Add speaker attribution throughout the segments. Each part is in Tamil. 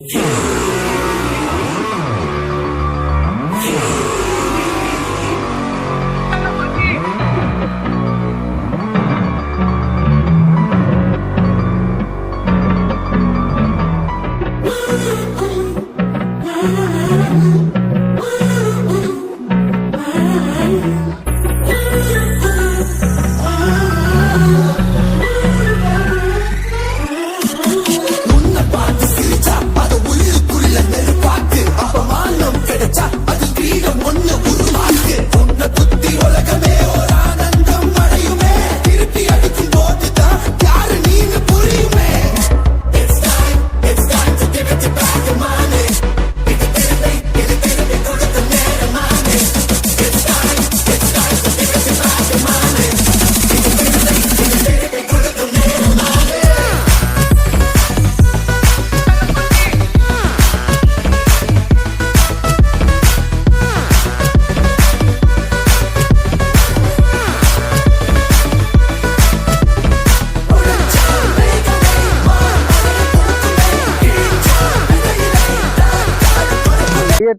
Speaker 1: பெரிய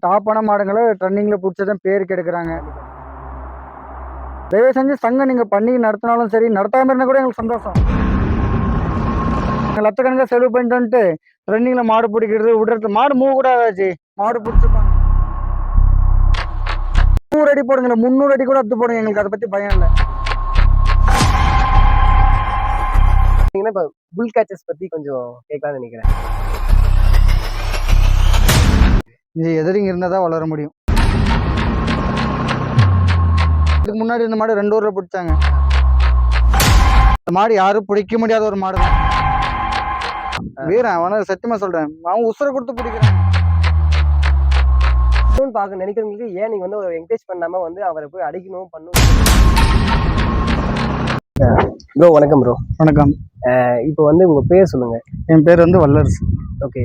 Speaker 1: டாப்பான மாடுங்களை ட்ரெண்டிங்கில் பிடிச்சி தான் பேர் கெடுக்கிறாங்க. தயவு செஞ்சு சங்கம் நீங்க பண்ணி நடத்தினாலும் சரி நடத்தாமல் இருந்தால் கூட எங்களுக்கு சந்தோஷம். நாங்க லட்சக்கணக்காக செலவு பண்ணிட்டு வந்துட்டு ட்ரெண்டிங்கில் மாடு பிடிக்கிறது விடுறது மாடு மூவ் கூட ஆகாச்சு மாடு பிடிச்சிருப்பாங்க நூறு அடி போடுங்க முந்நூறு அடி கூட அத்து போடுங்க எங்களுக்கு அதை பற்றி பயம் இல்லை.
Speaker 2: இப்போ புல் கேச்சஸ் பற்றி கொஞ்சம் கேட்கலாம்னு நினைக்கிறேன்.
Speaker 1: இது எதிரிங்க இருந்தால் தான் வளர முடியும். இதுக்கு முன்னாடி இந்த மாடு ரெண்டு ஊர்ல பிடிச்சாங்க. இந்த மாடு யாரும் பிடிக்க முடியாத ஒரு மாடு தான். வீரன் அவனை சத்தியமா சொல்றேன். அவன் உசுரை கொடுத்து பிடிக்கிறான்.
Speaker 2: பார்க்க நினைக்கிறவங்களுக்கு ஏன் நீங்க வந்து என்கரேஜ் பண்ணாம வந்து அவரை போய் அடிக்கணும் பண்ணணும்? ப்ரோ வணக்கம் ப்ரோ
Speaker 1: வணக்கம்.
Speaker 2: இப்போ வந்து உங்க பேர் சொல்லுங்க.
Speaker 1: என் பேர் வந்து வல்லரசு.
Speaker 2: ஓகே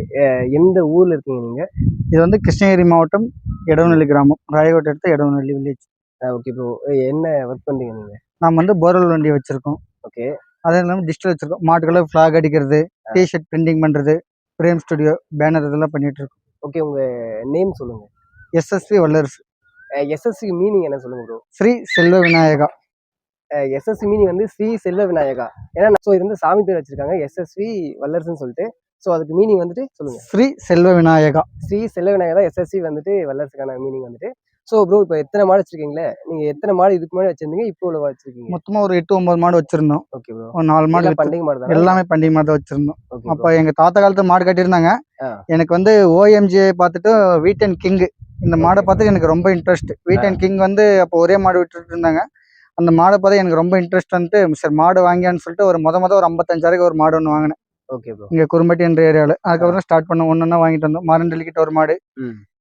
Speaker 2: எந்த ஊர்ல இருக்கீங்க நீங்க?
Speaker 1: இது வந்து கிருஷ்ணகிரி மாவட்டம் இடவநெல்லி கிராமம். ராயகோட்டை எடுத்த இடவநெல்லி வில்லேஜ்
Speaker 2: ஓகே ப்ரோ என்ன ஒர்க் பண்றீங்க நீங்க?
Speaker 1: நாம் வந்து போர்வெல் வண்டி வச்சிருக்கோம்.
Speaker 2: ஓகே
Speaker 1: அதே இல்லாமல் டிஜிட்டல் வச்சிருக்கோம். மாட்டுக்கெல்லாம் ஃபிளாக் அடிக்கிறது டிஷர்ட் பிரிண்டிங் பண்றது பிரேம் ஸ்டுடியோ பேனர் இதெல்லாம் பண்ணிட்டு இருக்கோம்.
Speaker 2: ஓகே உங்க நேம் சொல்லுங்க.
Speaker 1: எஸ்எஸ்பி வல்லரசு.
Speaker 2: எஸ்எஸ்சி மீனிங் என்ன சொல்லுங்க ப்ரோ
Speaker 1: ஸ்ரீ செல்வ விநாயகா.
Speaker 2: எஸ்எஸ்சி மீனிங் வந்து ஸ்ரீ செல்வ விநாயகா. ஏன்னா ஸோ இது வந்து சாமி பேர் வச்சிருக்காங்க. எஸ்எஸ்வி வல்லரசுன்னு சொல்லிட்டு. ஸோ அதுக்கு மீனிங் வந்துட்டு சொல்லுங்க.
Speaker 1: ஸ்ரீ செல்வ விநாயகா.
Speaker 2: ஸ்ரீ செல்வ விநாயகர் தான் எஸ்எஸ்சி வந்துட்டு வல்லரசுக்கான மீனிங் வந்துட்டு. ஸோ ப்ரோ இப்போ எத்தனை மாடு வச்சிருக்கீங்களே? நீங்க எத்தனை மாடு இதுக்கு முன்னாடி வச்சிருந்தீங்க? இப்போ உள்ள வச்சிருக்கீங்க?
Speaker 1: மொத்தமா ஒரு எட்டு ஒன்பது மாடு வச்சிருந்தோம்.
Speaker 2: ஓகே ப்ரோ
Speaker 1: ஒரு நாலு மாடு
Speaker 2: பண்டிகை மாடு தான்
Speaker 1: எல்லாமே பண்டிகை மாடு தான் வச்சிருந்தோம். அப்ப எங்க தாத்தா காலத்து மாடு கட்டியிருந்தாங்க. எனக்கு வந்து ஓஎம்ஜி பார்த்துட்டு வீட் அண்ட் கிங் இந்த மாடை பார்த்து எனக்கு ரொம்ப இன்ட்ரெஸ்ட் வீட் அண்ட் கிங் வந்து அப்போ ஒரே மாடு விட்டுட்டு இருந்தாங்க. அந்த மாடை பார்த்து எனக்கு ரொம்ப இன்ட்ரெஸ்ட் வந்துட்டு சரி மாடு வாங்கியான்னு சொல்லிட்டு ஒரு முத முத ஒரு ஐம்பத்தஞ்சாயிரம் ஒரு மாடு ஒன்று வாங்கினேன்.
Speaker 2: ஓகே
Speaker 1: இங்க குறும்பட்டி என்ற ஏரியாவில் அதுக்கப்புறம் ஸ்டார்ட் பண்ண ஒன்று வாங்கிட்டு வந்தோம். மாரண்டலி கிட்ட ஒரு மாடு.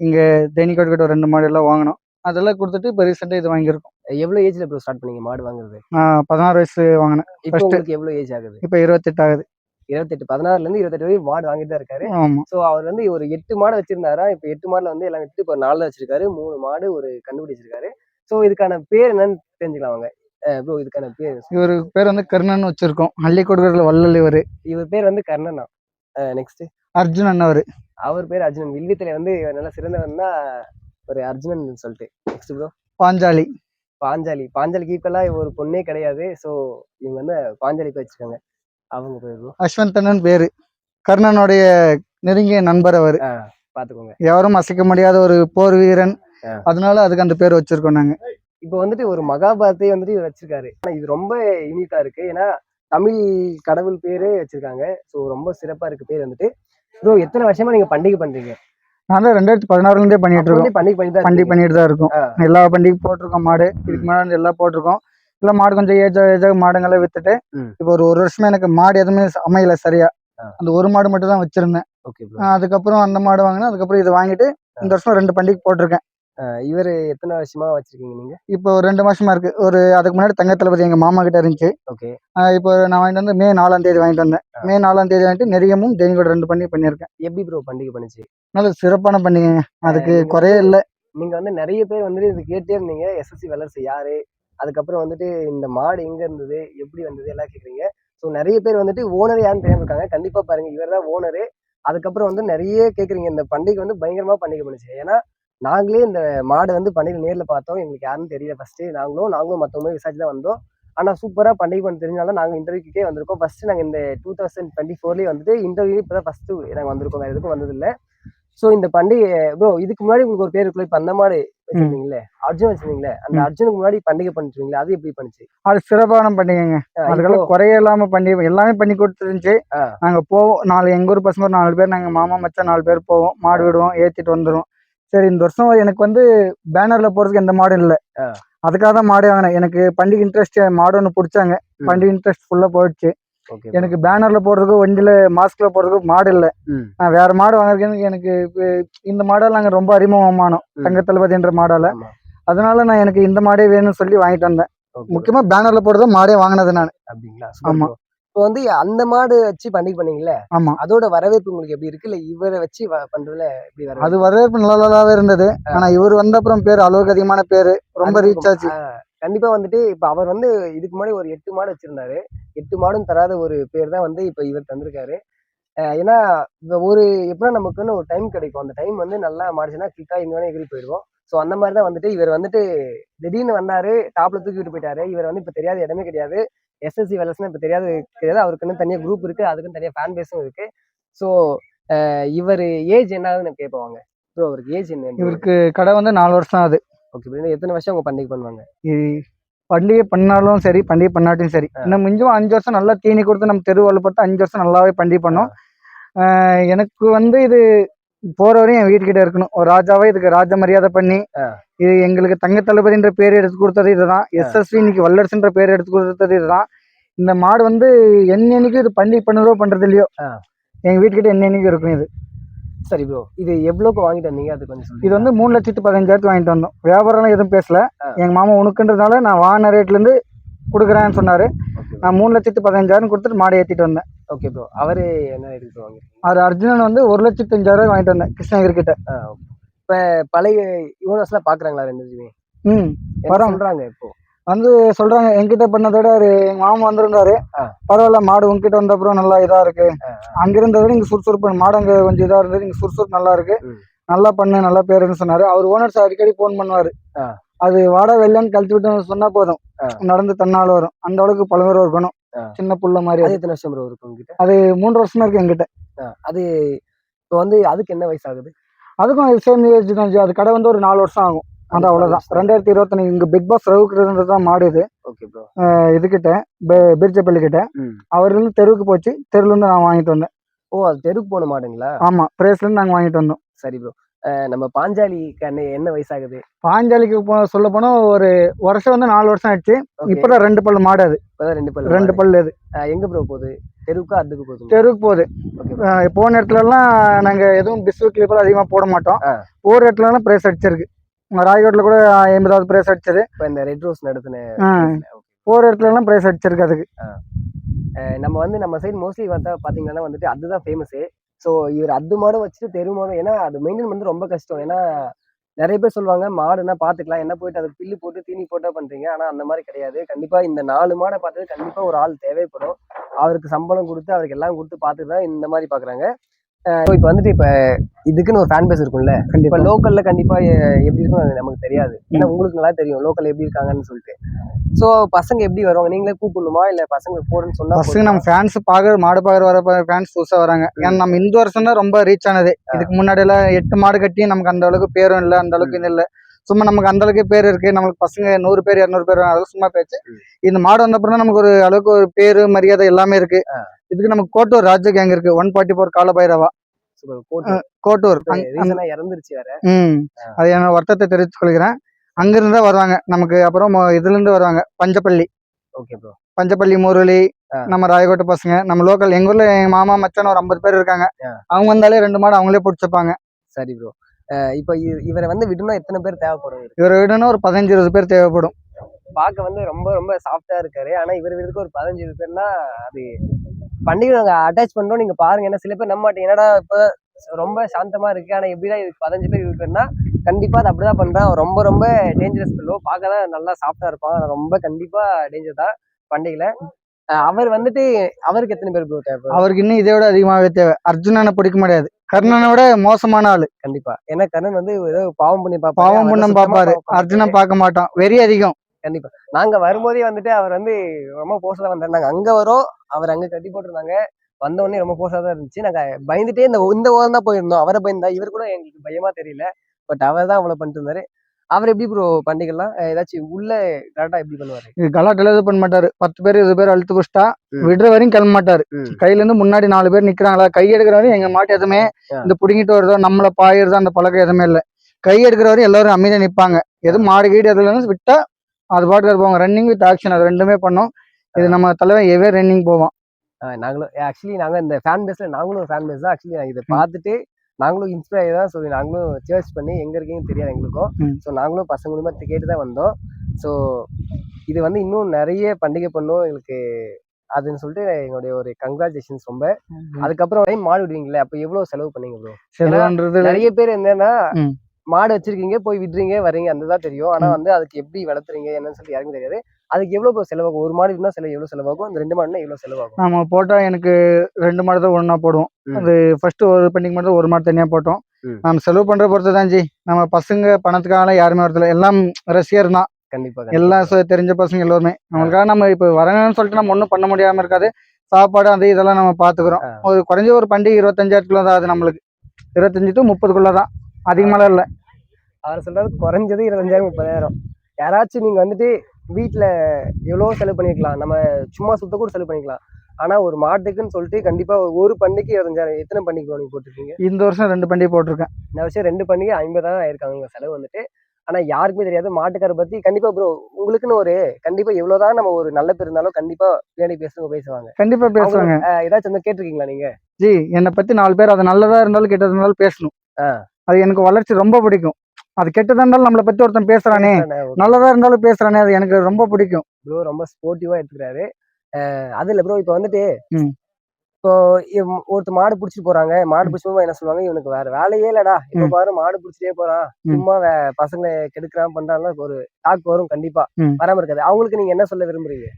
Speaker 1: இங்க தேனிக்கோடு கிட்ட ஒரு ரெண்டு மாடு எல்லாம் வாங்கினோம். அதெல்லாம் கொடுத்துட்டு இப்போ ரீசெண்டாக இது வாங்கியிருக்கோம்.
Speaker 2: எவ்வளோ ஏஜ்ல ப்ரோ ஸ்டார்ட் பண்ணீங்க மாடு வாங்குறது?
Speaker 1: பதினாறு வயசு வாங்கினேன்.
Speaker 2: இப்போ எவ்வளோ ஏஜ் ஆகுது?
Speaker 1: இப்போ இருபத்தெட்டு ஆகுது.
Speaker 2: இருபத்தெட்டு பதினாறுல இருந்து இருபத்தெட்டு வரைக்கும் மாடு வாங்கிட்டு தான் இருக்காரு. ஸோ அவர் வந்து ஒரு எட்டு மாடு வச்சிருந்தாரா? இப்போ எட்டு மாடுல வந்து எல்லாம் விட்டு இப்போ நாலு வச்சிருக்காரு. மூணு மாடு ஒரு கண்டுபிடி வச்சிருக்காரு ஸோ இதுக்கான பேர் என்னன்னு தெரிஞ்சுக்கலாம் அவங்க ப்ரோ இதுக்கான பேர்
Speaker 1: இவர் பேர் வந்து கர்ணன் வச்சிருக்கோம். அள்ளி கொடுக்கறதுல வள்ளல் இவர்.
Speaker 2: இவர் பேர் வந்து கர்ணனா? நெக்ஸ்ட்
Speaker 1: அர்ஜுனன் அவர்.
Speaker 2: அவர் பேர் அர்ஜுனன். வில்வித்துல வந்து நல்லா சிறந்தவர்னா ஒரு அர்ஜுனன் சொல்லிட்டு. Next bro
Speaker 1: Panchali.
Speaker 2: பாஞ்சாலி. பாஞ்சாலிக்கு ஈக்குவலா ஒரு பொண்ணே கிடையாது. ஸோ இவங்க வந்து பாஞ்சாலி பேர் வச்சிருக்காங்க அவங்க பேர் ப்ரோ
Speaker 1: அஸ்வந்தனன் பேரு. கர்ணனுடைய நெருங்கிய நண்பர் அவர்.
Speaker 2: பாத்துக்கோங்க
Speaker 1: யாரும் அசைக்க முடியாத ஒரு போர் வீரன். அதனால அதுக்கு அந்த பேர் வச்சிருக்கோம் நாங்க.
Speaker 2: இப்போ வந்துட்டு ஒரு மகாபாரத்தை வந்துட்டு இவர் வச்சிருக்காரு. ஆனா இது ரொம்ப யூனிக்கா இருக்கு. ஏன்னா தமிழ் கடவுள் பேரே வச்சிருக்காங்க. ஸோ ரொம்ப சிறப்பா இருக்கு பேர் வந்துட்டு. ப்ரோ எத்தனை வருஷமா நீங்க பண்டிகை பண்றீங்க?
Speaker 1: நான் தான் ரெண்டாயிரத்தி பதினாறுல இருந்தே பண்ணிட்டு இருக்கோம்.
Speaker 2: பண்டிகை பண்ணி தான்
Speaker 1: பண்டி
Speaker 2: இருக்கீங்க.
Speaker 1: பண்ணிட்டு தான் இருக்கோம். எல்லா பண்டிகை போட்டிருக்கோம். மாடு இதுக்கு முன்னாடி எல்லாம் போட்டிருக்கோம். இல்ல மாடு கொஞ்சம் ஏஜ் ஏஜ் மாடுங்களை வித்துட்டு. இப்போ ஒரு ஒரு வருஷமா எனக்கு மாடு எதுவுமே அமையல சரியா. அந்த ஒரு மாடு மட்டும் தான் வச்சிருந்தேன் அதுக்கப்புறம் அந்த மாடு வாங்கினேன். அதுக்கப்புறம் இதை வாங்கிட்டு இந்த வருஷம் ரெண்டு பண்டிகை போட்டிருக்கேன்.
Speaker 2: இவர் எத்தனை வருஷமா வச்சிருக்கீங்க நீங்க?
Speaker 1: இப்போ ஒரு ரெண்டு மாசமா இருக்கு. ஒரு அதுக்கு முன்னாடி தங்க தளபதி எங்க மாமா கிட்ட இருந்துச்சு.
Speaker 2: ஓகே.
Speaker 1: இப்போ நான் வாங்கிட்டு வந்து மே நாலாம் தேதி வாங்கிட்டு வந்தேன். மே நாலாம் தேதி வாங்கிட்டு நெறியமும் தேனிகோட ரெண்டு பண்ணி பண்ணியிருக்கேன்.
Speaker 2: எப்படி ப்ரோ பண்டிகை பண்ணுச்சு?
Speaker 1: நல்ல சிறப்பான பண்டிகைங்க. அதுக்கு குறையே இல்லை.
Speaker 2: நீங்க வந்து நிறைய பேர் வந்துட்டு இது கேட்டே இருந்தீங்க. எஸ்எஸ்சி வல்லரசு யாரு? அதுக்கப்புறம் வந்துட்டு இந்த மாடு எங்க இருந்தது? எப்படி வந்தது? எல்லாம் கேக்குறீங்க. ஸோ நிறைய பேர் வந்துட்டு ஓனர் யாருன்னு தெரியாம இருக்காங்க கண்டிப்பா பாருங்க. இவர் தான் ஓனரு அதுக்கப்புறம் வந்து நிறைய கேக்குறீங்க. இந்த பண்டிகை வந்து பயங்கரமா பண்டிகை பண்ணுச்சு. ஏன்னா நாங்களே இந்த மாடு வந்து பண்டிகை நேர்ல பார்த்தோம். எங்களுக்கு யாருன்னு தெரியல ஃபர்ஸ்ட் நாங்களும் நாங்களும் மற்றவங்க விசாரிச்சு தான் வந்தோம். ஆனா சூப்பரா பண்டிகை பண்ண தெரிஞ்சாலும் நாங்க இன்டர்வியூக்கே வந்திருக்கோம். ஃபர்ஸ்ட் நாங்க இந்த டூ தௌசண்ட் டுவெண்ட்டி ஃபோர்லயே வந்துட்டு இன்டர்வியூ இப்பதான் ஃபர்ஸ்ட் நாங்க வந்திருக்கோம். வேற எதுக்கும் வந்ததில்ல ஸோ இந்த பண்டிகை ப்ரோ இதுக்கு முன்னாடி உங்களுக்கு ஒரு பேர் இருக்குல்ல இப்ப அந்த மாடு வச்சிருந்தீங்களே அர்ஜுன் வச்சிருந்தீங்களே அந்த. அர்ஜுனுக்கு முன்னாடி பண்டிகை பண்ணிருந்தீங்களே அது எப்படி பண்ணுச்சு?
Speaker 1: அது சிறப்பான பண்டிகைங்க அதுக்கெல்லாம்
Speaker 2: இப்போ-
Speaker 1: குறைய இல்லாம பண்ணி எல்லாமே பண்ணி கொடுத்துருந்துச்சு.
Speaker 2: ஆ.
Speaker 1: நாங்க போவோம். நாலு எங்க ஊர் பசங்க நாலு பேர் நாங்க மாமா மச்சான் நாலு பேர் போவோம். மாடு விடுவோம். ஏத்திட்டு வந்துரும் சரி இந்த வருஷம் எனக்கு வந்து பேனர்ல போறதுக்கு எந்த மாடும் இல்ல. அதுக்காக தான் மாடு வாங்கினேன் எனக்கு பண்டிகை இன்ட்ரெஸ்ட் மாடு ஒன்று பிடிச்சாங்க. பண்டிகை இன்ட்ரெஸ்ட் ஃபுல்லா போயிடுச்சு எனக்கு பேனர்ல போடுறதுக்கு வண்டியில மாஸ்க்ல போடுறதுக்கு மாடு இல்ல. நான் வேற மாடு வாங்குறதுக்கு எனக்கு இந்த மாடெல்லாம் நாங்க ரொம்ப அறிமுகமானோம். தங்க தளபதி என்ற மாடால. அதனால நான் எனக்கு இந்த மாடே வேணும்னு சொல்லி வாங்கிட்டு வந்தேன். முக்கியமா பேனர்ல போடுறது மாடே வாங்கினது நான்
Speaker 2: அப்படிங்களா
Speaker 1: ஆமா.
Speaker 2: இப்போ வந்து அந்த மாடு வச்சு பண்டிகை பண்ணீங்கல்ல?
Speaker 1: ஆமா.
Speaker 2: அதோட வரவேற்பு உங்களுக்கு எப்படி இருக்கு? இல்ல இவரை வச்சு பண்றதுல எப்படி வரவேற்பு?
Speaker 1: அது வரவேற்பு நல்லாவே இருந்தது. ஆனா இவர் வந்த அப்புறம் பேர் அளவுக்கு அதிகமான பேரு. ரொம்ப ரீச் ஆச்சு.
Speaker 2: கண்டிப்பா வந்துட்டு இப்ப அவர் வந்து இதுக்கு முன்னாடி ஒரு எட்டு மாடு வச்சிருந்தாரு. எட்டு மாடும் தராத ஒரு பேர் தான் வந்து இப்ப இவர் தந்திருக்காரு. ஏன்னா இப்ப ஒரு எப்படின்னா நமக்குன்னு ஒரு டைம் கிடைக்கும். அந்த டைம் வந்து நல்லா மாடுச்சுன்னா கிக்கா எங்க வேணா எகிரி போயிடுவோம். ஸோ அந்த மாதிரி தான் வந்துட்டு இவர் வந்துட்டு திடீர்னு வந்தாரு டாப்ல தூக்கி விட்டு போயிட்டாரு. இவர் வந்து இப்ப தெரியாத இடமே கிடையாது. எஸ்எஸ்சி வெலஸ்னா இப்ப தெரியாது. கிடையாது அவருக்குன்னு தனியா குரூப் இருக்கு. அதுக்குன்னு தனியா ஃபேன் பேஸும் இருக்கு. ஸோ இவர் ஏஜ் என்ன ஆகுதுன்னு கேட்பாங்க ப்ரோ அவருக்கு ஏஜ் என்ன?
Speaker 1: இவருக்கு கடை வந்து நாலு வருஷம் ஆகுது.
Speaker 2: ஓகே எத்தனை வருஷம் அவங்க பண்டிகை பண்ணுவாங்க?
Speaker 1: பண்டிகை பண்ணாலும் சரி பண்டிகை பண்ணாட்டியும் சரி. இன்னும் மிஞ்சும் அஞ்சு வருஷம் நல்லா தீனி கொடுத்து நம்ம தெரு வலுப்பட்டு அஞ்சு வருஷம் நல்லாவே பண்டிகை பண்ணோம். எனக்கு வந்து இது போற வரையும் என் வீட்டுக்கிட்ட இருக்கணும். ஒரு ராஜாவே இதுக்கு ராஜ மரியாதை பண்ணி. இது எங்களுக்கு தங்க தளபதின்ற பேர் எடுத்து கொடுத்தது இதுதான். எஸ்எஸ்வி இன்னைக்கு வல்லரசுன்ற பேர் எடுத்து கொடுத்தது இதுதான். இந்த மாடு வந்து என்னன்னைக்கும் இது பண்டிகை பண்ணுறதோ பண்றது இல்லையோ. எங்க வீட்டுக்கிட்ட என்னன்னைக்கும் இருக்கும் இது.
Speaker 2: சரி ப்ரோ இது எவ்வளோக்கு வாங்கிட்டு வந்தீங்க? அது கொஞ்சம்
Speaker 1: இது வந்து மூணு லட்சத்து பதினஞ்சாயிரத்து வாங்கிட்டு வந்தோம். வியாபாரம் எதுவும் பேசல. எங்க மாமா உனக்குன்றதுனால நான் வாங்கின ரேட்ல இருந்து கொடுக்குறேன்னு சொன்னாரு. நான் மூணு லட்சத்து பதினஞ்சாயிரம் கொடுத்துட்டு மாடு ஏத்திட்டு வந்தேன்.
Speaker 2: ஓகே ப்ரோ அவரு என்ன எடுத்து வாங்க
Speaker 1: அது அர்ஜுனன் வந்து ஒரு லட்சத்து அஞ்சாயிரம் வாங்கிட்டு வந்தேன் கிருஷ்ணகிரி கிட்ட
Speaker 2: இப்ப பழைய யூனிவர்ஸ் எல்லாம் பாக்குறாங்களா ரெண்டு பேருமே
Speaker 1: ம்.
Speaker 2: சொல்றாங்க இப்போ
Speaker 1: வந்து சொல்றாங்க என்கிட்ட பண்ணதோட ஒரு எங்க மாமா வந்திருந்தாரு. பரவாயில்ல மாடு உங்ககிட்ட வந்த அப்புறம் நல்லா இதா இருக்கு அங்க இருந்ததை விட இங்க சுறுசுறுப்பு மாடு அங்க கொஞ்சம் இதா இருந்தது இங்க சுறுசுறுப்பு நல்லா இருக்கு. நல்லா பண்ணு நல்லா பேருன்னு சொன்னாரு அவர் ஓனர்ஸ் அடிக்கடி போன் பண்ணுவாரு. அது வாடா வெள்ளன்னு கழட்டி விட்டு சொன்னா போதும். நடந்து தன்னால வரும் அந்த அளவுக்கு பழகுற ஒரு குணம்
Speaker 2: ஆ.
Speaker 1: சின்ன புள்ள மாதிரி
Speaker 2: அது. எத்தனை வருஷம் ப்ரோ இருக்கு உங்ககிட்ட
Speaker 1: அது மூன்று வருஷமா இருக்கு என்கிட்ட
Speaker 2: அது இப்போ வந்து அதுக்கு என்ன வயசு ஆகுது
Speaker 1: அதுக்கும் சேம் ஏஜ் தான். அது கடை வந்து ஒரு நாலு வருஷம் ஆகும். அது
Speaker 2: வருஷம்.
Speaker 1: ரெண்டாயிரத்தி இருபத்தி இங்க பிக் பாஸ் ரவுக்கு தான் மாடு இது.
Speaker 2: ஓகே
Speaker 1: இதுகிட்ட பீர்ச்சப்பள்ளி கிட்ட.
Speaker 2: ம்.
Speaker 1: அவர் இருந்து தெருவுக்கு போச்சு. தெருவுல இருந்து நான் வாங்கிட்டு வந்தேன்.
Speaker 2: ஓ அது தெருக்கு போன மாடுங்களா?
Speaker 1: ஆமா பிரேஸ்ல இருந்து நாங்க வாங்கிட்டு வந்தோம்.
Speaker 2: சரி ப்ரோ நம்ம பாஞ்சாலிக்கு அண்ணே என்ன வயசாகுது?
Speaker 1: பாஞ்சாலிக்கு சொல்ல போனா ஒரு வருஷம் வந்து நாலு வருஷம் ஆயிடுச்சு. இப்பதான் ரெண்டு பல்லு மாடு அது
Speaker 2: இப்பதான் ரெண்டு பல்லு
Speaker 1: ரெண்டு. பல்லு அது
Speaker 2: எங்க ப்ரோ போகுது? தெருவுக்கா அதுக்கு போகுது
Speaker 1: தெருவுக்கு போகுது. போன இடத்துல எல்லாம் நாங்க எதுவும் பிஸ்கு கிளிப்பெல்லாம் அதிகமா போட மாட்டோம். போற இடத்துல எல்லாம் பிரேஸ் அடிச்சிருக்கு. ராய்கோட்ல கூட எண்பதாவது பிரேஸ் அடிச்சது.
Speaker 2: இப்போ இந்த ரெட் ரோஸ் நடத்தின
Speaker 1: போற இடத்துல எல்லாம் பிரேஸ் அடிச்சிருக்கு அதுக்கு.
Speaker 2: நம்ம வந்து நம்ம சைடு மோஸ்ட்லி பார்த்தா பாத்தீங்கன்னா வந்துட்டு அதுதான் ஃபேமஸ் ஸோ இவர் அது மாடும் வச்சுட்டு தெரு மாடும் ஏன்னா அது மெயின்டைன் வந்து ரொம்ப கஷ்டம். ஏன்னா நிறைய பேர் சொல்லுவாங்க மாடுனா பாத்துக்கலாம் என்ன போயிட்டு அதுக்கு பில்லு போட்டு தீனி போட்டா பண்றீங்க. ஆனா அந்த மாதிரி கிடையாது. கண்டிப்பா இந்த நாலு மாடை பார்த்தது கண்டிப்பாக ஒரு ஆள் தேவைப்படும். அவருக்கு சம்பளம் கொடுத்து அவருக்கு எல்லாம் கொடுத்து பார்த்துட்டு தான் இந்த மாதிரி பாக்குறாங்க. இப்போ வந்துட்டு இப்ப இதுக்குன்னு ஒரு ஃபேன் பேஸ் இருக்கும்ல. இப்ப லோக்கல்ல கண்டிப்பா எப்படி இருக்கும் அது நமக்கு தெரியாது. ஏன்னா உங்களுக்கு நல்லா தெரியும். லோக்கல் எப்படி இருக்காங்கன்னு சொல்லிட்டு. சோ பசங்க எப்படி வருவாங்க? நீங்களே கூப்பிடணுமா? இல்ல பசங்க போடுன்னு சொன்னா
Speaker 1: பசங்க நம்ம ஃபேன்ஸ் பாக்குற மாடு பாக்குற வர ஃபேன்ஸ் புதுசா வராங்க. ஏன்னா நம்ம இந்த வருஷம் தான் ரொம்ப ரீச் ஆனது. இதுக்கு முன்னாடி எல்லாம் எட்டு மாடு கட்டி நமக்கு அந்த அளவுக்கு பேரும் இல்லை. அந்த அளவுக்கு இது இல்லை. சும்மா நமக்கு அந்த அளவுக்கு பேர் இருக்கு. நம்மளுக்கு பசங்க நூறு பேர் இரநூறு பேர் அதெல்லாம் சும்மா பேச்சு. இந்த மாடு வந்த அப்புறம் தான் நமக்கு ஒரு அளவுக்கு ஒரு பேரு மரியாதை எல்லாமே இருக்கு. இதுக்கு நமக்கு கோட்டூர் ராஜ கேங் இருக்கு. One forty four Kalabhairava. Kottur.
Speaker 2: இறந்துருச்சு வேற.
Speaker 1: ம். அது என்ன வருத்தத்தை தெரிவித்துக் கொள்கிறேன். அங்கிருந்து வருவாங்க. நமக்கு அப்புறம் இதுல இருந்து வருவாங்க. Panchapalli.
Speaker 2: Okay bro
Speaker 1: Panchapalli Murali. நம்ம ராயக்கோட்டை பசங்க நம்ம லோக்கல் எங்க ஊர்ல எங்க மாமா மச்சான் ஒரு ஐம்பது பேர் இருக்காங்க. அவங்க வந்தாலே ரெண்டு மாடு அவங்களே பிடிச்சிப்பாங்க
Speaker 2: சரி ப்ரோ இப்போ இவரை வந்து விடணும் எத்தனை பேர் தேவைப்படும்?
Speaker 1: இவரை விடணும் ஒரு பதினஞ்சு இருபது பேர் தேவைப்படும்.
Speaker 2: பார்க்க வந்து ரொம்ப ரொம்ப சாஃப்டா இருக்காரு. ஆனா இவர் விடுறதுக்கு ஒரு பதினஞ்சு இருபது பேர்னா அது பண்டிகை நாங்க அட்டாச் பண்றோம். நீங்க பாருங்க. ஏன்னா சில பேர் நம்ப மாட்டீங்க என்னடா இப்ப ரொம்ப சாந்தமா இருக்கு. ஆனா எப்படிடா இதுக்கு பதினஞ்சு பேர் இருபது பேர்னா கண்டிப்பா அது அப்படிதான் பண்றான். அவன் ரொம்ப ரொம்ப டேஞ்சரஸ் பில்லோ பார்க்க தான் நல்லா சாஃப்டா இருப்பான். ரொம்ப கண்டிப்பா டேஞ்சர் தான் பண்டிகையில. அவர் வந்துட்டு அவருக்கு எத்தனை பேர் ப்ரோ தேவை?
Speaker 1: அவருக்கு இன்னும் இதை விட அதிகமாகவே தேவை. அர்ஜுனனை பிடிக்க முடியாது. கர்ணனை விட மோசமான ஆளு.
Speaker 2: கண்டிப்பா. ஏன்னா கண்ணன் வந்து ஏதோ பாவம் பண்ணி பாப்பாரு
Speaker 1: பாவம்
Speaker 2: சுத்தமா
Speaker 1: பாப்பாரு அர்ஜுனன் பார்க்க மாட்டான். வெறி அதிகம்.
Speaker 2: கண்டிப்பா. நாங்க வரும்போதே வந்துட்டு அவர் வந்து ரொம்ப போஸ்டா வந்தாரு. நாங்க அங்க வரோம். அவர் அங்க கட்டி போட்டிருந்தாங்க. வந்த உடனே ரொம்ப போஸ்டா தான் இருந்துச்சு. நாங்க பயந்துட்டே இந்த இந்த ஓரம் தான் போயிருந்தோம். அவரை பயந்தா இவர் கூட எங்களுக்கு பயமா தெரியல. பட் அவர் தான் அவ்வளவு பண்ணிட்டு இருந்தாரு. அவர் எப்படி ப்ரோ பண்டிகைலாம் ஏதாச்சும் உள்ள கரெக்டா எப்படி பண்ணுவாரு?
Speaker 1: இது கலாட்டில இது பண்ண மாட்டாரு. பத்து பேர் இருபது பேர் அழுத்து புடிச்சிட்டா
Speaker 2: ம்.
Speaker 1: விடுற வரையும் கிளம்ப மாட்டாரு. கையில இருந்து முன்னாடி நாலு பேர் நிக்கிறாங்களா? கை எடுக்கிற வரையும் எங்க மாட்டு எதுவுமே. இந்த புடுங்கிட்டு வருதோ நம்மள பாயிருதோ அந்த பழக்கம் எதுவுமே இல்ல. கை எடுக்கிற வரையும் எல்லாரும் அமைதியா நிப்பாங்க. எது மாடு கீடு எதுல விட்டா அது பாட்டுக்கு இருப்பாங்க ரன்னிங் வித் ஆக்ஷன் அது ரெண்டுமே பண்ணோம். இது நம்ம தலைவன் எவே ரன்னிங்
Speaker 2: அஹ் நாங்களும் ஆக்சுவலி நாங்க இந்த ஃபேன் பேஸ்ல நாங்களும் ஃபேன் பேஸ் தான். ஆக்சுவலி இதை பார்த்துட்டு நாங்களும் இன்ஸ்பயர் தான் சொல்லி நாங்களும் சர்ச் பண்ணி எங்க இருக்கீங்கன்னு தெரியாது எங்களுக்கும். ஸோ நாங்களும் பசங்க மூலியமா கேட்டு தான் வந்தோம். ஸோ இது வந்து இன்னும் நிறைய பண்டிகை பண்ணும். எங்களுக்கு அதுன்னு சொல்லிட்டு எங்களுடைய ஒரு கங்க்ராச்சுலேஷன்ஸ் ரொம்ப. அதுக்கப்புறம் மாடு விடுவீங்களே அப்போ எவ்வளவு செலவு பண்ணீங்க ப்ரோ
Speaker 1: செலவுன்றது
Speaker 2: நிறைய பேர் என்னன்னா. மாடு வச்சிருக்கீங்க போய் விடுறீங்க வர்றீங்க அந்த தான் தெரியும். ஆனா
Speaker 1: ம்.
Speaker 2: வந்து அதுக்கு எப்படி வளர்த்துறீங்க என்னன்னு சொல்லி யாருக்கும் தெரியாது. அதுக்கு எவ்வளவு bro செலவாகும்? ஒரு மாடு இருந்தா செலவு எவ்வளவு செலவாகும்? அந்த ரெண்டு மாடுனா எவ்வளவு செலவாகும்?
Speaker 1: நம்ம போட்டா எனக்கு ரெண்டு மாடு தான் ஒண்ணா போடுவோம். அது ஃபர்ஸ்ட் ஒரு பண்டிகை மட்டும் தான் ஒரு மாடு தனியா போட்டோம். நம்ம செலவு பண்ற பொறுத்து தான் ஜி. நம்ம பசங்க பணத்துக்காக யாருமே வரதில்ல. எல்லாம் ரசிகர் தான்.
Speaker 2: கண்டிப்பா கண்டிப்பா.
Speaker 1: எல்லா ச- தெரிஞ்ச பசங்க எல்லாருமே. நம்மளுக்காக நம்ம இப்ப வரணும்னு சொல்லிட்டு நம்ம ஒண்ணும் பண்ண முடியாம இருக்காது. சாப்பாடு அந்த இதெல்லாம் நம்ம பாத்துக்கிறோம்.
Speaker 2: ஆ.
Speaker 1: ஒரு குறைஞ்ச ஒரு பண்டிகை இருபத்தஞ்சாயிரத்துக்குள்ள தான் அது நம்மளுக்கு. இருபத்தஞ்சு டு முப்பதுக்குள்ள தான். அதிகமாலாம் இல்ல.
Speaker 2: அவர் சொல்றது குறைஞ்சது இருபத்தஞ்சாயிரம் முப்பதாயிரம். யாராச்சும் நீங்க வந்துட்டு வீட்ல எவ்வளவோ செலவு பண்ணிருக்கலாம். நம்ம சும்மா சுத்த கூட செலவு பண்ணிக்கலாம். ஆனா ஒரு மாட்டுக்குன்னு சொல்லிட்டு கண்டிப்பா ஒரு பண்டிகை இருபத்தஞ்சாயிரம் எத்தனை பண்டிகை bro நீங்க போட்டிருக்கீங்க?
Speaker 1: இந்த வருஷம் ரெண்டு பண்டிகை போட்டிருக்கேன்.
Speaker 2: இந்த வருஷம் ரெண்டு பண்டிகை ஐம்பதாயிரம் ஆயிருக்காங்க செலவு வந்துட்டு. ஆனா யாருக்குமே தெரியாது. மாட்டுக்கார பத்தி கண்டிப்பா ப்ரோ உங்களுக்குன்னு ஒரு கண்டிப்பா எவ்வளவுதான் நம்ம ஒரு நல்ல பேர் இருந்தாலும் கண்டிப்பா பின்னாடி பேசுறவங்க பேசுவாங்க.
Speaker 1: கண்டிப்பா பேசுவாங்க.
Speaker 2: ஏதாச்சும் வந்து கேட்டிருக்கீங்களா நீங்க?
Speaker 1: ஜி என்னை பத்தி நாலு பேர் அது நல்லதா இருந்தாலும் கெட்டதா இருந்தாலும் பேசணும். அது எனக்கு வளர்ச்சி ரொம்ப பிடிக்கும். அது கெட்டதா இருந்தாலும் நம்மளை பத்தி ஒருத்தன் பேசுறானே.
Speaker 2: ப்ரோ
Speaker 1: நல்லதா இருந்தாலும் பேசுறானே அது எனக்கு ரொம்ப பிடிக்கும்.
Speaker 2: ரொம்ப ஸ்போர்ட்டிவா எடுத்துக்கிறாரு. அது இல்ல ப்ரோ இப்போ வந்துட்டு. இப்போ ஒருத்தர் மாடு புடிச்சிட்டு போறாங்க. மாடு பிடிச்சி என்ன சொல்லுவாங்க? இவனுக்கு வேற வேலையே இல்லடா. இப்ப. பாரு மாடு பிடிச்சிட்டே போறான். சும்மா வே- பசங்களை கெடுக்கிறான் பண்றாங்க ஒரு டாக் வரும் கண்டிப்பா. வராம இருக்காது. அவங்களுக்கு நீங்க என்ன சொல்ல விரும்புறீங்க?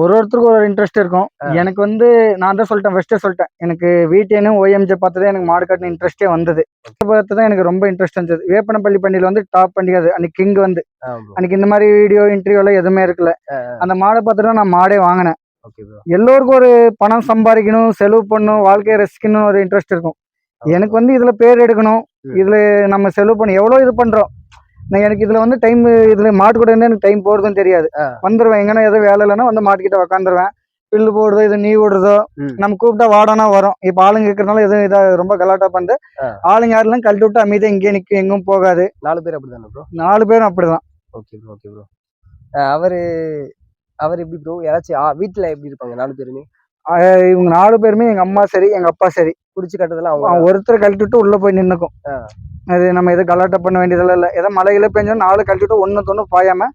Speaker 1: ஒரு ஒருத்தருக்கும் ஒரு இன்ட்ரெஸ்ட் இருக்கும். எனக்கு வந்து நான் தான் சொல்லிட்டேன் ஃபர்ஸ்டே சொல்லிட்டேன். எனக்கு வீட்டேனும் ஓஎம்ஜே பார்த்ததே எனக்கு மாடு கட்டின இன்ட்ரெஸ்டே வந்தது. பார்த்து தான் எனக்கு ரொம்ப இன்ட்ரெஸ்ட் இருந்தது. வேப்பனப்பள்ளி பண்டிகையில் வந்து டாப் பண்டிகை அது அன்னைக்கு கிங் வந்து. அன்னைக்கு இந்த மாதிரி வீடியோ இன்டர்வியூ எல்லாம் எதுவுமே இருக்கல அந்த மாடை பார்த்துட்டு நான் மாடே வாங்கினேன். எல்லோருக்கும் ஒரு பணம் சம்பாதிக்கணும் செலவு பண்ணணும் வாழ்க்கையை ரசிக்கணும் ஒரு இன்ட்ரெஸ்ட் இருக்கும். எனக்கு வந்து இதுல பேர் எடுக்கணும். இதுல நம்ம செலவு பண்ணி எவ்வளவு இது பண்றோம்? நான் எனக்கு இதுல வந்து டைம் இதுல மாட்டு கூட எனக்கு டைம் போறதும் தெரியாது.
Speaker 2: ஆ.
Speaker 1: வந்துருவேன். எங்கன்னா எதுவும் வேலை இல்லைன்னா வந்து மாட்டுக்கிட்ட உக்காந்துருவேன். பில்லு போடுறதோ இது நீ விடுறதோ. நம்ம கூப்பிட்டா வாடானா வரும். இப்ப ஆளுங்க இருக்கிறதுனால எதுவும் இதா ரொம்ப கலாட்டா பண்ணுது
Speaker 2: ஆ.
Speaker 1: ஆளுங்க யாரெல்லாம் கழட்டி விட்டு அமைதியா இங்கேயே நிக்கும் எங்கும் போகாது.
Speaker 2: நாலு பேர் அப்படிதானே ப்ரோ
Speaker 1: நாலு பேரும் அப்படிதான்.
Speaker 2: ஓகே ப்ரோ ஓகே ப்ரோ அவரு அவர் எப்படி ப்ரோ யாராச்சும் ஆ, வீட்ல எப்படி இருப்பாங்க நாலு பேருமே?
Speaker 1: இவங்க நாலு பேருமே எங்க அம்மா சரி எங்க அப்பா சரி
Speaker 2: குடிச்சு அவங்க
Speaker 1: அவன் ஒருத்தர் கழட்டி விட்டு உள்ள போய் நின்னுக்கும். அது நம்ம எதுவும் கலாட்டா பண்ண வேண்டியதெல்லாம் இல்லை ஏதோ மழையில பெஞ்சோம் நாலு கழட்டி விட்டு ஒண்ணு தொண்ணு பாயாம.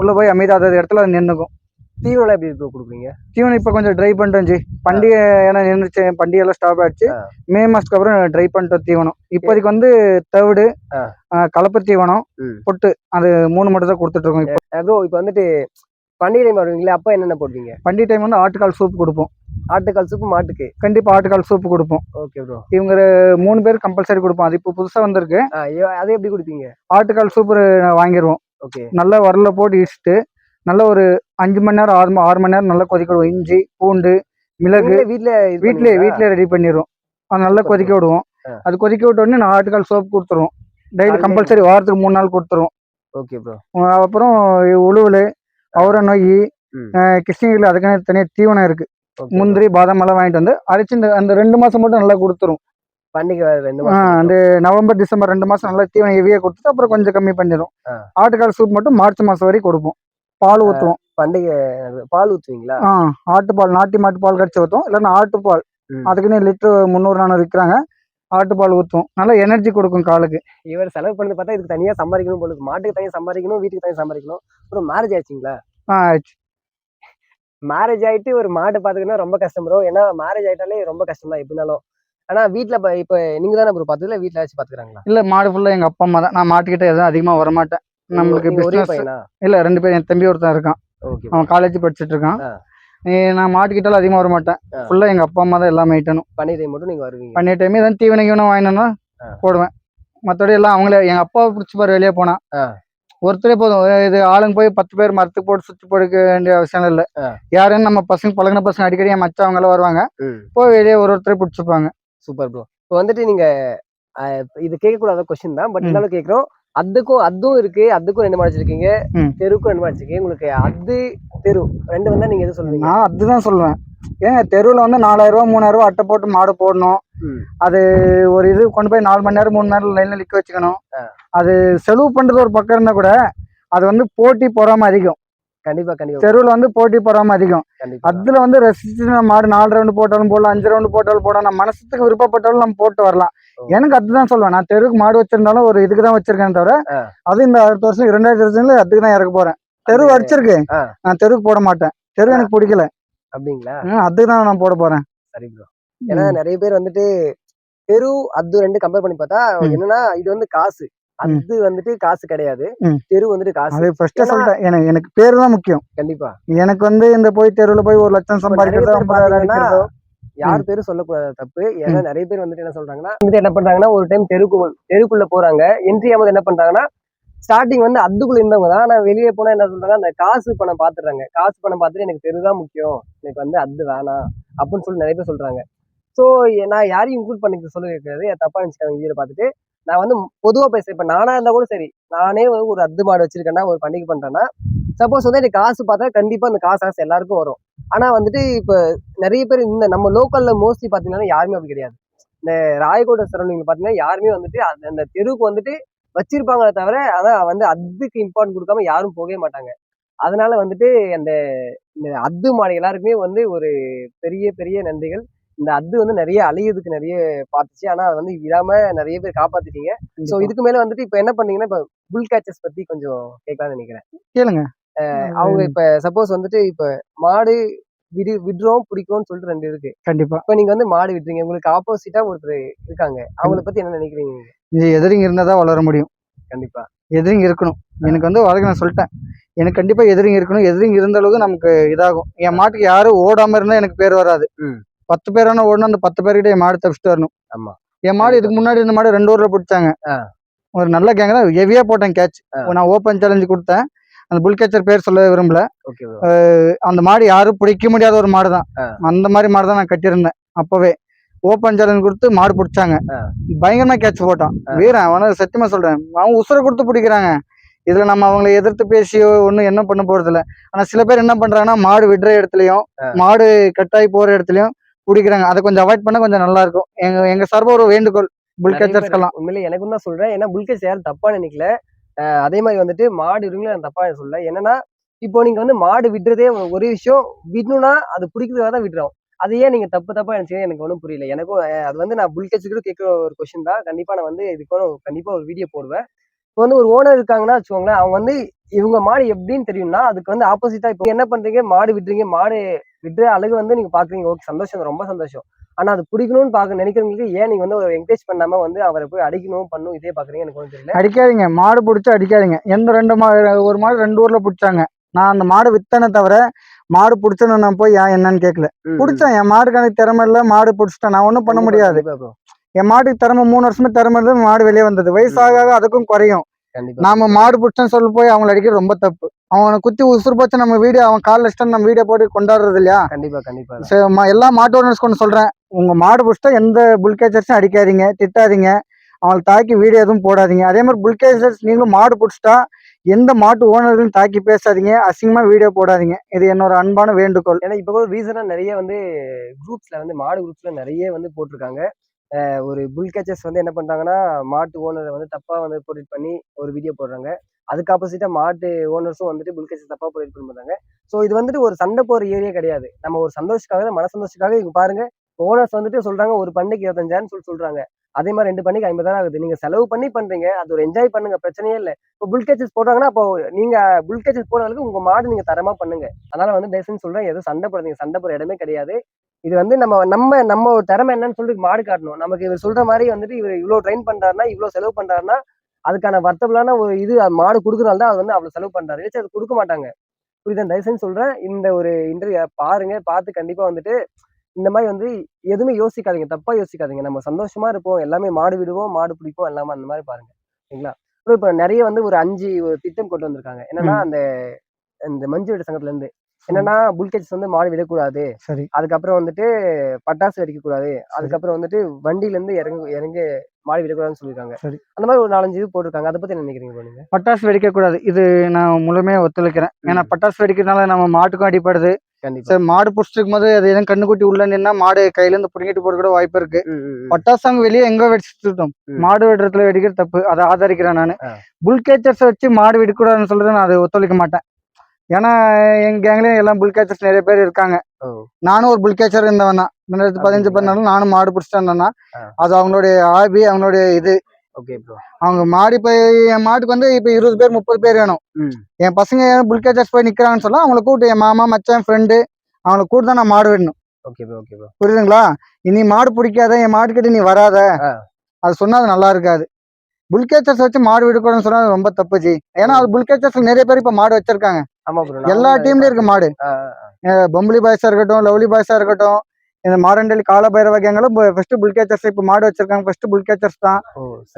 Speaker 1: உள்ள போய் அமைதியாத இடத்துல அது நின்னுக்கும்
Speaker 2: தீவனம் எப்படி ப்ரோ கொடுக்குறீங்க
Speaker 1: தீவனம் இப்ப கொஞ்சம் ட்ரை பண்ணிட்டோம் ஜி பண்டிகை ஏன்னா நின்றுச்சு பண்டிகை எல்லாம் ஸ்டாப் ஆயிடுச்சு. மே மாசத்துக்கு அப்புறம் ட்ரை பண்ணிட்டோம் தீவனம் இப்போதைக்கு வந்து. ஆஹ் கலப்பு தீவனம். பொட்டு அது மூணு மட்டும் தான் கொடுத்துட்டு இருக்கோம் இப்போ
Speaker 2: இப்போ வந்துட்டு பண்டிகை டைம் வருவீங்களா அப்ப என்னென்ன போடுவீங்க?
Speaker 1: பண்டிகை டைம் வந்து ஆட்டுக்கால் சூப் கொடுப்போம்.
Speaker 2: ஆட்டுக்கால் சூப்பு மாட்டுக்கு?
Speaker 1: கண்டிப்பா ஆட்டுக்கால் சூப் கொடுப்போம்.
Speaker 2: ஓகே ப்ரோ
Speaker 1: இவங்க மூணு பேர் கம்பல்சரி கொடுப்போம். அது இப்போ புதுசா வந்திருக்கு.
Speaker 2: அது எப்படி குடிப்பீங்க?
Speaker 1: ஆட்டுக்கால் சூப் வாங்கிடுவோம்
Speaker 2: ஓகே
Speaker 1: நல்லா வரல போட்டு இடிச்சிட்டு நல்ல ஒரு அஞ்சு மணி நேரம் ஆறு ஆறு மணி நேரம் நல்லா கொதிக்க விடுவோம் இஞ்சி பூண்டு மிளகு வீட்லயே
Speaker 2: பண்ணுவீங்களா?
Speaker 1: வீட்லயே ரெடி பண்ணிடுவோம். அது நல்லா கொதிக்க விடுவோம். அது கொதிக்க விட்ட உடனே நான் ஆட்டுக்கால் சோப் கொடுத்துருவோம். டெய்லி கம்பல்சரி வாரத்துக்கு மூணு நாள் கொடுத்துருவோம்.
Speaker 2: ஓகே ப்ரோ
Speaker 1: அப்புறம் உழுவுல அவரை நொய். கிருஷ்ணகிரியில் அதுக்கான தனியாக தீவனம் இருக்கு. முந்திரி பாதாம் எல்லாம் வாங்கிட்டு வந்து அரைச்சு இந்த அந்த ரெண்டு மாசம் மட்டும் நல்லா கொடுத்துரும்.
Speaker 2: பண்டிகை ரெண்டு
Speaker 1: அந்த நவம்பர் டிசம்பர் ரெண்டு மாசம் நல்லா தீவனம் ஹெவியா கொடுத்துட்டு அப்புறம் கொஞ்சம் கம்மி பண்ணிடும். ஆட்டுக்கால் சூப் மட்டும் மார்ச் மாசம் வரைக்கும் கொடுப்போம். பால் ஊற்றுவோம்
Speaker 2: பண்டிகை பால் ஊத்துவீங்களா?
Speaker 1: ஆ ஆட்டுப்பால் நாட்டு மாட்டு பால் கடிச்சு ஊற்றுவோம் இல்லைன்னா ஆட்டுப்பால்.
Speaker 2: ம்.
Speaker 1: அதுக்குன்னு லிட்டர் முந்நூறு நானூறு விற்கிறாங்க ஆட்டுப்பால் ஊற்றுவோம் நல்லா எனர்ஜி கொடுக்கும் காலுக்கு.
Speaker 2: இவர் செலவு பண்ணது பார்த்தா இதுக்கு தனியா சம்பாதிக்கணும் போல இருக்கு. மாட்டுக்கு தனியா சம்பாதிக்கணும் வீட்டுக்கு தனியா சம்பாதிக்கணும். அப்புறம் மேரேஜ் ஆச்சுங்களா
Speaker 1: ஆ,
Speaker 2: மேரேஜ் ஆயிட்டு ஒரு மாடு பாத்துக்கணும் ரொம்ப கஷ்டம் ப்ரோ ஏன்னா மேரேஜ் ஆயிட்டாலே ரொம்ப கஷ்டம் தான் எப்படினாலும். ஆனா வீட்ல இப்ப இப்ப நீங்க தானே ப்ரோ பாத்ததுல வீட்ல வச்சு பாத்துக்கிறாங்களா?
Speaker 1: இல்ல மாடு ஃபுல்லா எங்க அப்பா அம்மா தான். நான் மாட்டுக்கிட்ட எதுவும் அதிகமா வரமாட்டேன். நம்மளுக்கு
Speaker 2: ஒரே பையனா?
Speaker 1: இல்ல ரெண்டு பேரும் என் தம்பி ஒருத்தன் இருக்கான்.
Speaker 2: ஓகே
Speaker 1: அவன் காலேஜ் படிச்சுட்டு இருக்கான். நான் மாட்டுக்கிட்டாலும் அதிகமாக வர மாட்டேன். ஃபுல்லாக எங்கள் அப்பா அம்மா தான் எல்லாமே மெயிட்டனும்
Speaker 2: பண்ணி டைம் மட்டும் நீங்க வருவீங்க.
Speaker 1: பண்ணிய டைம் தான் தீவனம் கீவனம் வாங்கினோன்னா
Speaker 2: ஆ.
Speaker 1: போடுவேன். மற்றபடி எல்லாம் அவங்களே எங்கள் அப்பா பிடிச்சி பாரு வெளியே போனா.
Speaker 2: ஆ.
Speaker 1: ஒருத்தரே போதும். இது ஆளுங்க போய் பத்து பேர் மரத்துக்கு போட்டு சுற்றி போடுக்க வேண்டிய அவசியம் இல்லை. யாருன்னு நம்ம பசங்க பழகின பசங்க அடிக்கடி என் மச்சான் அவங்க எல்லாம் வருவாங்க. போய் வெளியே ஒரு ஒருத்தரே பிடிச்சிப்பாங்க.
Speaker 2: சூப்பர் ப்ரோ இப்போ வந்துட்டு நீங்க அஹ், இது கேட்கக்கூடாத கொஸ்டின் தான் பட். இருந்தாலும் கேட்குறோம். அதுக்கும் அதுவும் இருக்கு. அதுக்கும் ரெண்டு மாடு வச்சிருக்கீங்க.
Speaker 1: ம்.
Speaker 2: தெருக்கும் ரெண்டு மாடு வச்சிருக்கீங்க. உங்களுக்கு அது தெரு ரெண்டு வந்தா நீங்க எது சொல்லுவீங்க?
Speaker 1: நான் அதுதான் சொல்லுவேன். ஏங்க தெருவில் வந்து நாலாயிரம் ரூபா மூணாயிரம் ரூபா அட்டை போட்டு மாடு போடணும். அது ஒரு இது கொண்டு போய் நாலு மணி நேரம் மூணு நேரம் லைன்ல நிக்க வச்சுக்கணும். அது செலவு பண்றது ஒரு பக்கம் இருந்தா கூட அது வந்து போட்டி பொறாம அதிகம்.
Speaker 2: கண்டிப்பா கண்டிப்பா.
Speaker 1: தெருவில் வந்து போட்டி பொறாம அதிகம். அதுல வந்து ரசிச்சு மாடு நாலு ரவுண்டு போட்டாலும் போடலாம் அஞ்சு ரவுண்டு போட்டாலும் போடலாம் நம்ம மனசுக்கு விருப்பப்பட்டாலும் நம்ம போட்டு வரலாம். எனக்கு அதுதான் சொல்லுவேன் நான் தெருவுக்கு மாடு வச்சிருந்தாலும் ஒரு இதுக்கு தான் வச்சிருக்கேன் தவிர. அது இந்த அடுத்த வருஷம் இரண்டாயிரத்தி இருபத்தி அதுக்கு தான் இறக்க போறேன். தெரு
Speaker 2: ஆ.
Speaker 1: நான் தெருவுக்கு போட மாட்டேன். தெரு எனக்கு பிடிக்கல.
Speaker 2: அப்படிங்களா?
Speaker 1: அதுக்கு தான் நான் போட போறேன்.
Speaker 2: சரி ப்ரோ ஏன்னா நிறைய பேர் வந்துட்டு தெரு அது ரெண்டு கம்பேர் பண்ணி பார்த்தா. என்னன்னா இது வந்து காசு. அது வந்துட்டு காசு கிடையாது. தெரு வந்துட்டு காசு.
Speaker 1: அது ஃபர்ஸ்டே சொல்லிட்டேன் எனக்கு எனக்கு பேர் தான் முக்கியம்.
Speaker 2: கண்டிப்பா.
Speaker 1: எனக்கு வந்து இந்த போய் தெருவில் போய் ஒரு லட்சம் சம்பாதிக்கிறதோ
Speaker 2: யார் பேரும் சொல்லக்கூடாது. தப்பு. ஏன்னா நிறைய பேர் வந்துட்டு என்ன சொல்றாங்கன்னா வந்துட்டு என்ன பண்றாங்கன்னா ஒரு டைம் தெருக்கு தெருக்குள்ள போறாங்க. என்ட்ரி ஆகும்போது என்ன பண்றாங்கன்னா ஸ்டார்டிங் வந்து அதுக்குள்ள இருந்தவங்க தான். ஆனா வெளியே போனா என்ன சொல்றாங்க அந்த காசு பணம் பாத்துறாங்க காசு பணம் பார்த்துட்டு எனக்கு தெருதான் முக்கியம். எனக்கு வந்து அது வேணாம். அப்படின்னு சொல்லி நிறைய பேர் சொல்றாங்க. ஸோ நான் யாரையும் இன்க்ளூட் பண்ணிக்க சொல்ல இருக்கிறது தப்பா நினைச்சுக்காங்க வீடியோ பார்த்துட்டு நான் வந்து பொதுவாக பேசுறேன் இப்போ நானாக இருந்தால் கூட சரி. நானே வந்து ஒரு அத்து மாடு வச்சிருக்கேன்னா ஒரு பண்டிகை பண்ணுறேன்னா சப்போஸ் வந்து எனக்கு காசு பார்த்தா கண்டிப்பாக அந்த காசு ஆசை எல்லாருக்கும் வரும். ஆனால் வந்துட்டு இப்போ நிறைய பேர் இந்த நம்ம லோக்கலில் மோஸ்ட்லி பார்த்தீங்கன்னா யாருமே அப்படி கிடையாது. இந்த ராயக்கோட்டை சரௌண்டிங்ல பார்த்தீங்கன்னா யாருமே வந்துட்டு அந்த அந்த தெருவுக்கு வந்துட்டு வச்சிருப்பாங்களே தவிர அதான் வந்து அதுக்கு இம்பார்ட்டன்ட் கொடுக்காம யாரும் போகவே மாட்டாங்க. அதனால வந்துட்டு அந்த இந்த அத்து மாடு எல்லாருக்குமே வந்து ஒரு பெரிய பெரிய நன்றிகள். இந்த அத்து வந்து நிறைய அழியதுக்கு நிறைய பார்த்துச்சு. ஆனா அது வந்து விடாம நிறைய பேர் காப்பாத்திட்டீங்க. சோ இதுக்கு மேல வந்துட்டு இப்ப என்ன பண்ணீங்கன்னா இப்ப புல் கேச்சஸ் பத்தி கொஞ்சம் கேட்கலாம்னு நினைக்கிறேன்.
Speaker 1: கேளுங்க.
Speaker 2: அவங்க இப்ப சப்போஸ் வந்துட்டு இப்ப மாடு விடு விடுறோம் பிடிக்கும்னு சொல்லிட்டு ரெண்டு இருக்கு.
Speaker 1: கண்டிப்பா.
Speaker 2: இப்ப நீங்க வந்து மாடு விட்டுறீங்க உங்களுக்கு ஆப்போசிட்டா ஒருத்தர் இருக்காங்க. அவங்கள பத்தி என்ன நினைக்கிறீங்க நீங்க?
Speaker 1: எதிரிங்க இருந்தால் தான் வளர முடியும்.
Speaker 2: கண்டிப்பா.
Speaker 1: எதிரிங்க இருக்கணும். எனக்கு வந்து வழக்கு நான் சொல்லிட்டேன். எனக்கு கண்டிப்பா எதிரிங்க இருக்கணும். எதிரிங்க இருந்த அளவுக்கு நமக்கு இதாகும். என் மாட்டுக்கு யாரும் ஓடாம இருந்தா எனக்கு பேர் வராது. பத்து பேரான ஓடணும் அந்த பத்து பேர்கிட்ட என் மாடு தப்பிச்சுட்டு வரணும்
Speaker 2: ஆமா.
Speaker 1: என் மாடு இதுக்கு முன்னாடி இந்த மாடு ரெண்டு ஊர்ல பிடிச்சாங்க. ஒரு நல்ல கேங் தான் ஹெவியா போட்டேன் கேட்ச். நான் ஓப்பன் சேலஞ்சு கொடுத்தேன் அந்த புல் கேச்சர் பேர் சொல்ல விரும்பல அந்த மாடு யாரும் பிடிக்க முடியாத ஒரு மாடு தான். அந்த மாதிரி மாடு தான் நான் கட்டியிருந்தேன் அப்பவே ஓப்பன் சேலஞ்ச் கொடுத்து மாடு பிடிச்சாங்க. பயங்கரமா கேட்ச் போட்டான். வீரன் அவன சத்தியமா சொல்றேன் அவன் உசுரை கொடுத்து பிடிக்கிறாங்க இதுல நம்ம அவங்களை எதிர்த்து பேசியோ ஒன்றும் என்ன பண்ண போறது இல்ல ஆனா சில பேர் என்ன பண்றாங்கன்னா மாடு விடுற இடத்துலயும். மாடு கட்டாயி போற இடத்துலயும் பிடிக்கிறாங்க அதை கொஞ்சம் அவாய்ட் பண்ணா கொஞ்சம் நல்லா இருக்கும் எங்க எங்க சார்பா ஒரு வேண்டுகோள். புல் கேச்சர்ஸ்க்கெல்லாம்
Speaker 2: உண்மையிலே எனக்கும் தான் சொல்றேன். ஏன்னா புல்கேஸ் யாரும் தப்பா நினைக்கல. அதே மாதிரி வந்துட்டு மாடு இருங்களே நான் தப்பா சொல்லல. என்னன்னா இப்போ நீங்க வந்து மாடு விடுறதே ஒரு- விஷயம். விடணும்னா அது பிடிக்கிறதுக்காக தான் விடுறோம். அது ஏன் நீங்க தப்பு தப்பா நினைச்சீங்க எனக்கு ஒன்றும் புரியல. எனக்கும் அது வந்து நான் புல்கேட்ஸ் கூட கேட்குற ஒரு கொஸ்டின் தான். கண்டிப்பா நான் வந்து இதுக்கு கண்டிப்பா ஒரு வீடியோ போடுவேன். இப்போ வந்து ஒரு ஓனர் இருக்காங்கன்னா வச்சுக்கோங்களேன் அவங்க வந்து இவங்க மாடு எப்படின்னு தெரியும்னா அதுக்கு வந்து ஆப்போசிட்டா இப்போ என்ன பண்றீங்க? மாடு விடுறீங்க மாடு விடுற அழகு வந்து நீங்க பாக்குறீங்க. ஓகே சந்தோஷம் ரொம்ப சந்தோஷம். ஆனா அது பிடிக்கணும்னு பாக்க நினைக்கிறவங்களுக்கு ஏன் நீங்க வந்து ஒரு என்கரேஜ் பண்ணாம வந்து அவரை போய் அடிக்கணும் பண்ணும் இதே பாக்குறீங்க எனக்கு ஒன்றும் தெரியல.
Speaker 1: அடிக்காதீங்க. மாடு பிடிச்சி அடிக்காதீங்க. எந்த ரெண்டு மாடு ஒரு மாடு ரெண்டு ஊர்ல பிடிச்சாங்க. நான் அந்த மாடு வித்தனே தவிர மாடு பிடிச்சேன்னு நான் போய் ஏன் என்னன்னு கேட்கல பிடிச்சேன். என் மாடுக்கு அந்த திறமை இல்ல. மாடு பிடிச்சிட்டேன். நான் ஒன்றும் பண்ண முடியாது. என் மாட்டுக்கு திறமை மூணு வருஷமா திறமை இருந்து மாடு வெளியே வந்தது. வயசாக அதுக்கும் குறையும். நாம மாடு பிடிச்சோன்னு சொல்லி போய் அவங்களை அடிக்கிறது ரொம்ப தப்பு. அவனை குத்தி உசுறு போச்சு நம்ம வீடியோ அவன் கால் வச்சுட்டு நம்ம வீடியோ போட்டு கொண்டாடுறது இல்லையா?
Speaker 2: கண்டிப்பா கண்டிப்பா.
Speaker 1: எல்லா மாட்டு ஓனர்ஸ் கொண்டு சொல்றேன். உங்க மாடு பிடிச்சிட்டா எந்த புல் கேச்சர்ஸும் அடிக்காதீங்க திட்டாதீங்க. அவங்களை தாக்கி வீடியோ எதுவும் போடாதீங்க. அதே மாதிரி புல் கேச்சர்ஸ் நீங்களும் மாடு பிடிச்சிட்டா எந்த மாட்டு ஓனர்களையும் தாக்கி பேசாதீங்க. அசிங்கமா வீடியோ போடாதீங்க. இது என்னோட அன்பான வேண்டுகோள்.
Speaker 2: ஏன்னா இப்போ கூட ரீசனா நிறைய வந்து குரூப்ஸ்ல வந்து மாடு குரூப்ஸ்ல நிறைய வந்து போட்டிருக்காங்க. ஒரு புல் கேச்சர்ஸ் வந்து என்ன பண்ணுறாங்கன்னா மாட்டு ஓனரை வந்து தப்பாக வந்து போர்ட்ரேட் பண்ணி ஒரு வீடியோ போடுறாங்க. அதுக்கு ஆப்போசிட்டாக மாட்டு ஓனர்ஸும் வந்துட்டு புல் கேச்சர்ஸ் தப்பாக போர்ட்ரேட் பண்ணுறாங்க ஸோ இது வந்துட்டு ஒரு சண்டை போகிற ஏரியா கிடையாது. நம்ம ஒரு சந்தோஷத்துக்காக மன சந்தோஷத்துக்காக இங்கே பாருங்கள் ஓனர்ஸ் வந்துட்டு சொல்கிறாங்க ஒரு பண்ணைக்கு இருபத்தஞ்சாயிரம் சொல்லி சொல்கிறாங்க அதே மாதிரி ரெண்டு பண்ணிக்கு ஐம்பதாயிரம் ஆகுது. நீங்கள் செலவு பண்ணி பண்ணுறீங்க அது ஒரு என்ஜாய் பண்ணுங்க பிரச்சனையே இல்லை. இப்போ புல் கேச்சஸ் போடுறாங்கன்னா அப்போ நீங்கள் புல் கேச்சஸ் போடுறதுக்கு உங்கள் மாடு நீங்கள் தரமாக பண்ணுங்க. அதனால வந்து தயவுசெய்து சொல்கிறேன் எதுவும் சண்டை போடுறீங்க சண்டை போடுற இடமே கிடையாது. இது வந்து நம்ம நம்ம நம்ம ஒரு திறமை என்னன்னு சொல்லிட்டு மாடு காட்டணும். நமக்கு இவர் சொல்ற மாதிரி வந்துட்டு இவர் இவ்வளவு ட்ரெயின் பண்றாருன்னா இவ்வளவு செலவு பண்றாருன்னா அதுக்கான வர்த்தபிளான ஒரு இது மாடு கொடுக்கறனால தான் அது வந்து அவ்வளவு செலவு பண்றாரு. இல்லைச்சு அது கொடுக்க மாட்டாங்க. புரியுதா? தயவு செஞ்சு சொல்றேன். இந்த ஒரு இன்டர்வியூ பாருங்க. பார்த்து கண்டிப்பா வந்துட்டு இந்த மாதிரி வந்து எதுவுமே யோசிக்காதீங்க. தப்பா யோசிக்காதீங்க. நம்ம சந்தோஷமா இருப்போம். எல்லாமே மாடு விடுவோம் மாடு பிடிப்போம் எல்லாமே அந்த மாதிரி பாருங்க. சரிங்களா? இப்ப நிறைய வந்து ஒரு அஞ்சு ஒரு திட்டம் கொண்டு வந்திருக்காங்க. என்னன்னா. அந்த இந்த மஞ்சு விட சங்கத்துல இருந்து என்னன்னா புல்கேஜ் வந்து மாடு விடக்கூடாது.
Speaker 1: சரி.
Speaker 2: அதுக்கப்புறம் வந்துட்டு பட்டாசு வெடிக்க கூடாது அதுக்கப்புறம் வந்துட்டு வண்டியில இருந்து இறங்க இறங்க மாடு விடக்கூடாதுன்னு சொல்லியிருக்காங்க.
Speaker 1: சரி.
Speaker 2: அந்த மாதிரி ஒரு நாலஞ்சு இது போட்டிருக்காங்க. அதை பத்தி என்ன நினைக்கிறீங்க நீங்க?
Speaker 1: பட்டாசு வெடிக்க கூடாது இது நான் முழுமையா ஒத்துழைக்கிறேன். ஏன்னா. பட்டாசு வெடிக்கிறதுனால நம்ம மாட்டுக்கும் அடிப்படுது
Speaker 2: கண்டிப்பா.
Speaker 1: சரி மாடு புடிச்சிருக்கும் போது அது எதுவும் கண்ணுக்குட்டி உள்ள நின்னா மாடு கையில இருந்து புடுங்கிட்டு போற கூட வாய்ப்பு இருக்கு. பட்டாசு அங்க வெளியே எங்க வெடிச்சுட்டோம். மாடு வெடுறதுல வெடிக்கிறது தப்பு. அதை ஆதரிக்கிறேன் நான்.
Speaker 2: ஆ.
Speaker 1: புல் கேச்சர்ஸ் வச்சு மாடு வெடிக்கூடாதுன்னு சொல்றது நான் அதை ஒத்துழைக்க மாட்டேன். ஏன்னா எங்க கேங்லயும் எல்லாம் புல் கேச்சர்ஸ் நிறைய பேர் இருக்காங்க. நானும் ஒரு புல் கேச்சர் இருந்தவன் தான். ரெண்டாயிரத்தி பதினஞ்சு? பதினாலும் நானும் மாடு பிடிச்சிட்டு இருந்தேன்னா
Speaker 2: ஆ.
Speaker 1: அது அவங்களுடைய ஹாபி அவங்களுடைய இது.
Speaker 2: ஓகே ப்ரோ
Speaker 1: அவங்க மாடு இப்ப என் மாட்டுக்கு வந்து இப்ப இருபது பேர் முப்பது பேர் வேணும். என் பசங்க புல் கேச்சர்ஸ் போய் நிக்கிறாங்கன்னு சொல்ல அவங்கள கூப்பிட்டு என் மாமா மச்சான் ஃப்ரெண்டு அவங்கள கூப்பிட்டு தான் நான் மாடு விடணும்.
Speaker 2: ஓகே ப்ரோ ஓகே ப்ரோ
Speaker 1: புரியுதுங்களா? இனி மாடு பிடிக்காத என் மாடு கிட்ட நீ வராத. அது சொன்னா அது நல்லா இருக்காது. புல்கேச்சர்ஸ் வச்சு மாடு விடக்கூடாதுன்னு சொன்னா ரொம்ப தப்பு ஜி. ஏன்னா அது புல்கேச்சர்ஸ் நிறைய பேர் இப்ப மாடு வச்சிருக்காங்க. எல்லா டீம்லயும் இருக்கு மாடு. பொம்பளி பாய்ஸா இருக்கட்டும் லவ்லி பாய்ஸா இருக்கட்டும் இந்த மாரண்டலி கால பைரவ கேங்களும் ஃபர்ஸ்ட் புல்கேச்சர்ஸ் இப்ப மாடு வச்சிருக்காங்க. ஃபர்ஸ்ட் புல்கேச்சர்ஸ் தான்.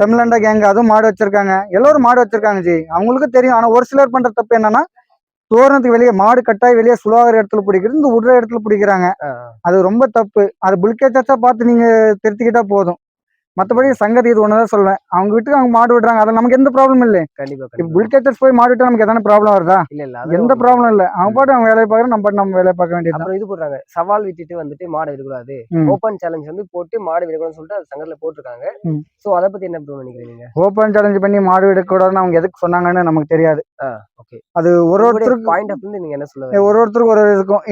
Speaker 1: தமிழ்நாண்டா கேங் அதுவும் மாடு வச்சிருக்காங்க. எல்லாரும் மாடு வச்சிருக்காங்க ஜி. அவங்களுக்கு தெரியும். ஆனா ஒரு சிலர் பண்ற தப்பு என்னன்னா தோரணத்துக்கு வெளியே மாடு கட்டாய் வெளியே சுலாகிற இடத்துல பிடிக்கிறது இந்த விடுற இடத்துல பிடிக்கிறாங்க. அது ரொம்ப தப்பு. அது புல்கேச்சர்ஸா பார்த்து நீங்க திருத்திக்கிட்டா போதும். மத்தபடி சங்கதி இது ஒண்ணுதான் சொல்லுவேன் அவங்க வீட்டுக்கு அவங்க மாடு விடுறாங்க. அதுல நமக்கு எந்த ப்ராப்ளம் இல்லை.
Speaker 2: கண்டிப்பா
Speaker 1: இப்ப
Speaker 2: கண்டிப்பா.
Speaker 1: புல்கேச்சர்ஸ் போய் மாடு விட்டா நமக்கு எதனா ப்ராப்ளம் வருதா?
Speaker 2: இல்ல இல்ல
Speaker 1: எந்த ப்ராப்ளம் இல்ல. அவங்க பாட்டு அவங்க வேலையை பார்க்கறோம் நம்ம நம்ம வேலையை பார்க்க வேண்டியது
Speaker 2: அப்புறம் இது போடுறாங்க. சவால் விட்டுட்டு வந்துட்டு மாடு விடக்கூடாது
Speaker 1: ம்.
Speaker 2: ஓப்பன் சேலஞ்ச் வந்து போட்டு மாடு விடக்கூடாதுன்னு சொல்லிட்டு அது சங்கத்துல போட்டிருக்காங்க. சோ அதை பத்தி என்ன ப்ரோ நினைக்கிறீங்க
Speaker 1: ஓப்பன் சேலஞ்ச் பண்ணி மாடு விடக்கூடாதுன்னு அவங்க எதுக்கு சொன்னாங்கன்னு நமக்கு தெரியாது.
Speaker 2: ஓகே
Speaker 1: அது ஒரு ஒருத்தருக்கு
Speaker 2: பாயிண்ட் ஆஃப் இருந்து நீங்க என்ன சொல்ல
Speaker 1: ஒரு? ஒருத்தருக்கு ஒரு இருக்கும்.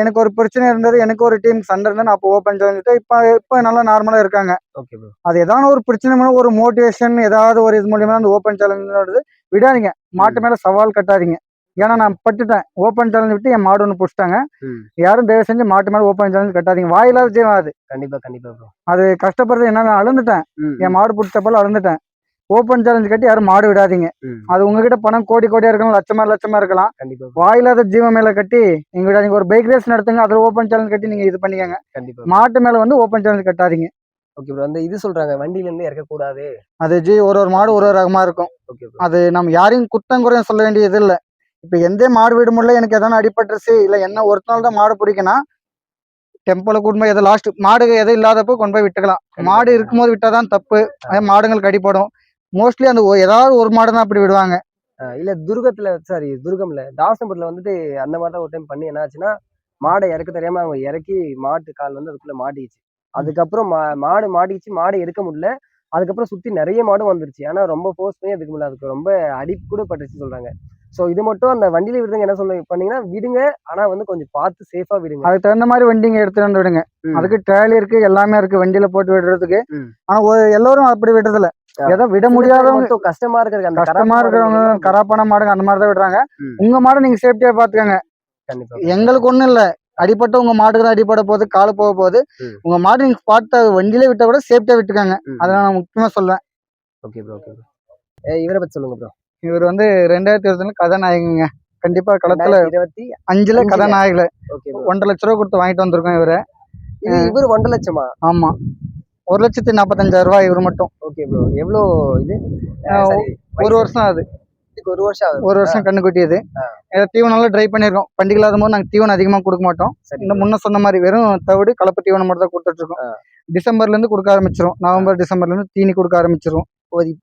Speaker 1: எனக்கு ஒரு பிரச்சனை இருந்தது எனக்கு ஒரு டீம் சண்டை இருந்தது நான் அப்போ ஓப்பன் சேலஞ்சிட்டு இப்போ இப்போ நல்லா நார்மலா இருக்காங்க.
Speaker 2: ஓகே ப்ரோ
Speaker 1: அது ஏதாவது ஒரு பிரச்சனை ஒரு மோட்டிவேஷன் ஏதாவது ஒரு இது மூலியமா அந்த ஓப்பன் சேலஞ்சோடது விடாதீங்க. மாட்டு மேல சவால் கட்டாதீங்க. ஏன்னா நான் பட்டுட்டேன். ஓப்பன் சேலஞ்ச் விட்டு என் மாடு ஒன்று பிடிச்சிட்டாங்க. யாரும் தயவு செஞ்சு மாட்டு மேல ஓப்பன் சேலஞ்ச் கட்டாதீங்க. வாயில்லாத ஜீவன் அது.
Speaker 2: கண்டிப்பா கண்டிப்பா
Speaker 1: அது கஷ்டப்படுறது என்ன நான் அழுந்துட்டேன். என் மாடு பிடிச்சப்பல அழுந்துட்டேன். ஓப்பன் சேலஞ்ச் கட்டி யாரும் மாடு விடாதீங்க. அது உங்ககிட்ட பணம் கோடி கோடியா இருக்கலாம் லட்சமா லட்சமா இருக்கலாம். வாயில்லாத ஜீவன் மேல கட்டி எங்க விடாதீங்க. ஒரு பைக் ரேஸ் நடத்துங்க அதுல ஓப்பன் சேலஞ்ச் கட்டி நீங்க இது பண்ணிக்கங்க. மாட்டு மேல வந்து ஓப்பன் சேலஞ்ச் கட்டாதீங்க.
Speaker 2: ஓகே ப்ரோ அந்த இது சொல்றாங்க வண்டியில இருந்து இறக்க கூடாது
Speaker 1: அது ஜி ஒரு ஒரு மாடு ஒரு ஒரு ரகமா இருக்கும்.
Speaker 2: ஓகே ப்ரோ
Speaker 1: அது நம்ம யாரையும் குத்தம் குறையும் சொல்ல வேண்டியது இல்லை. இப்போ எந்த மாடு வீடு முடியல எனக்கு எதனா அடிபட்டுருச்சு இல்லை என்ன ஒரு நாள் தான் மாடு பிடிக்கணும் டெம்போல கூட்டு போய் எதை லாஸ்ட் மாடு எதுவும் இல்லாதப்போ கொண்டு போய் விட்டுக்கலாம். மாடு இருக்கும்போது விட்டாதான் தப்பு. அதே மாடுங்களுக்கு அடிபடும். மோஸ்ட்லி அந்த ஏதாவது ஒரு மாடு தான் அப்படி விடுவாங்க.
Speaker 2: இல்ல துர்கத்துல சாரி துர்கம்ல தாசம்பட்டில வந்துட்டு அந்த மாதிரி தான் ஒரு டைம் பண்ணி என்ன ஆச்சுன்னா மாடை இறக்க தெரியாம அவங்க இறக்கி மாட்டு கால் வந்து அதுக்குள்ள மாட்டிக்கிச்சு. அதுக்கப்புறம் மா- மாடு மாட்டிக்கிச்சு மாடை எடுக்க முடியல. அதுக்கப்புறம் சுத்தி நிறைய மாடும் வந்துருச்சு. ஆனா ரொம்ப ஃபோர்ஸ் பண்ணி அதுக்கு முடியல அதுக்கு ரொம்ப அடி கூட பட்டுச்சு சொல்றாங்க. சோ இது மட்டும் அந்த வண்டியில விடுறவங்க என்ன சொல்ல பண்ணீங்கன்னா விடுங்க. ஆனா வந்து கொஞ்சம் பார்த்து சேஃபா விடுங்க.
Speaker 1: அதுக்கு தகுந்த மாதிரி வண்டிங்க எடுத்துட்டு வந்து விடுங்க. அதுக்கு ட்ராலி இருக்கு எல்லாமே இருக்கு வண்டியில போட்டு விடுறதுக்கு.
Speaker 2: ம்.
Speaker 1: ஆனா ஒரு எல்லாரும் அப்படி விடுறது இல்ல
Speaker 2: ஆ.
Speaker 1: ஏதோ விட முடியாதவங்க
Speaker 2: கஷ்டமா இருக்கிறது அந்த
Speaker 1: கஷ்டமா இருக்கிறவங்க கராப்பான மாடுங்க அந்த மாதிரி தான் விடுறாங்க. உங்க மாடு நீங்க சேஃப்டியா பாத்துக்கங்க. எங்களுக்கு ஒண்ணும் இல்ல. அடிப்பட்ட உங்க மாட்டுக்கு தான் அடிபட போகுது காலு போக போகுது. உங்க மாடு நீங்க ஸ்பாட் வண்டியில விட்டா கூட சேஃப்டியா விட்டுக்காங்க. அதை நான் முக்கியமா சொல்லுவேன்
Speaker 2: ஓகே ப்ரோ ஓகே ப்ரோ இவரை பத்தி சொல்லுங்க ப்ரோ
Speaker 1: இவர் வந்து ரெண்டாயிரத்தி இருபத்தி கதாநாயகங்க. கண்டிப்பா களத்துல
Speaker 2: இருபத்தி
Speaker 1: அஞ்சுல. கதாநாயகல ஒன்றரை லட்ச ரூபா கொடுத்து வாங்கிட்டு வந்திருக்கோம் இவரு.
Speaker 2: இது இவர் ஒன்றரை லட்சமா?
Speaker 1: ஆமா. ஒரு லட்சத்தி நாற்பத்தஞ்சாயிரம் ரூபாய் இவர் மட்டும்.
Speaker 2: ஓகே ப்ரோ எவ்வளோ இது?
Speaker 1: ஒரு வருஷம் அது
Speaker 2: ஒரு வருஷம்
Speaker 1: ஒரு வருஷம்
Speaker 2: ஆ.
Speaker 1: இதை தீவனம்லாம் ட்ரை பண்ணியிருக்கோம். பண்டிகை இல்லாத போது நாங்கள் தீவனம் அதிகமாக கொடுக்க மாட்டோம். இந்த முன்ன சொன்ன மாதிரி வெறும் தவிடு கலப்பு தீவனம் மட்டும் தான் கொடுத்துட்டு இருக்கோம்
Speaker 2: ஆ.
Speaker 1: டிசம்பர்ல இருந்து கொடுக்க ஆரம்பிச்சிரும். நவம்பர் டிசம்பர்ல இருந்து தீனி கொடுக்க ஆரம்பிச்சிரும்.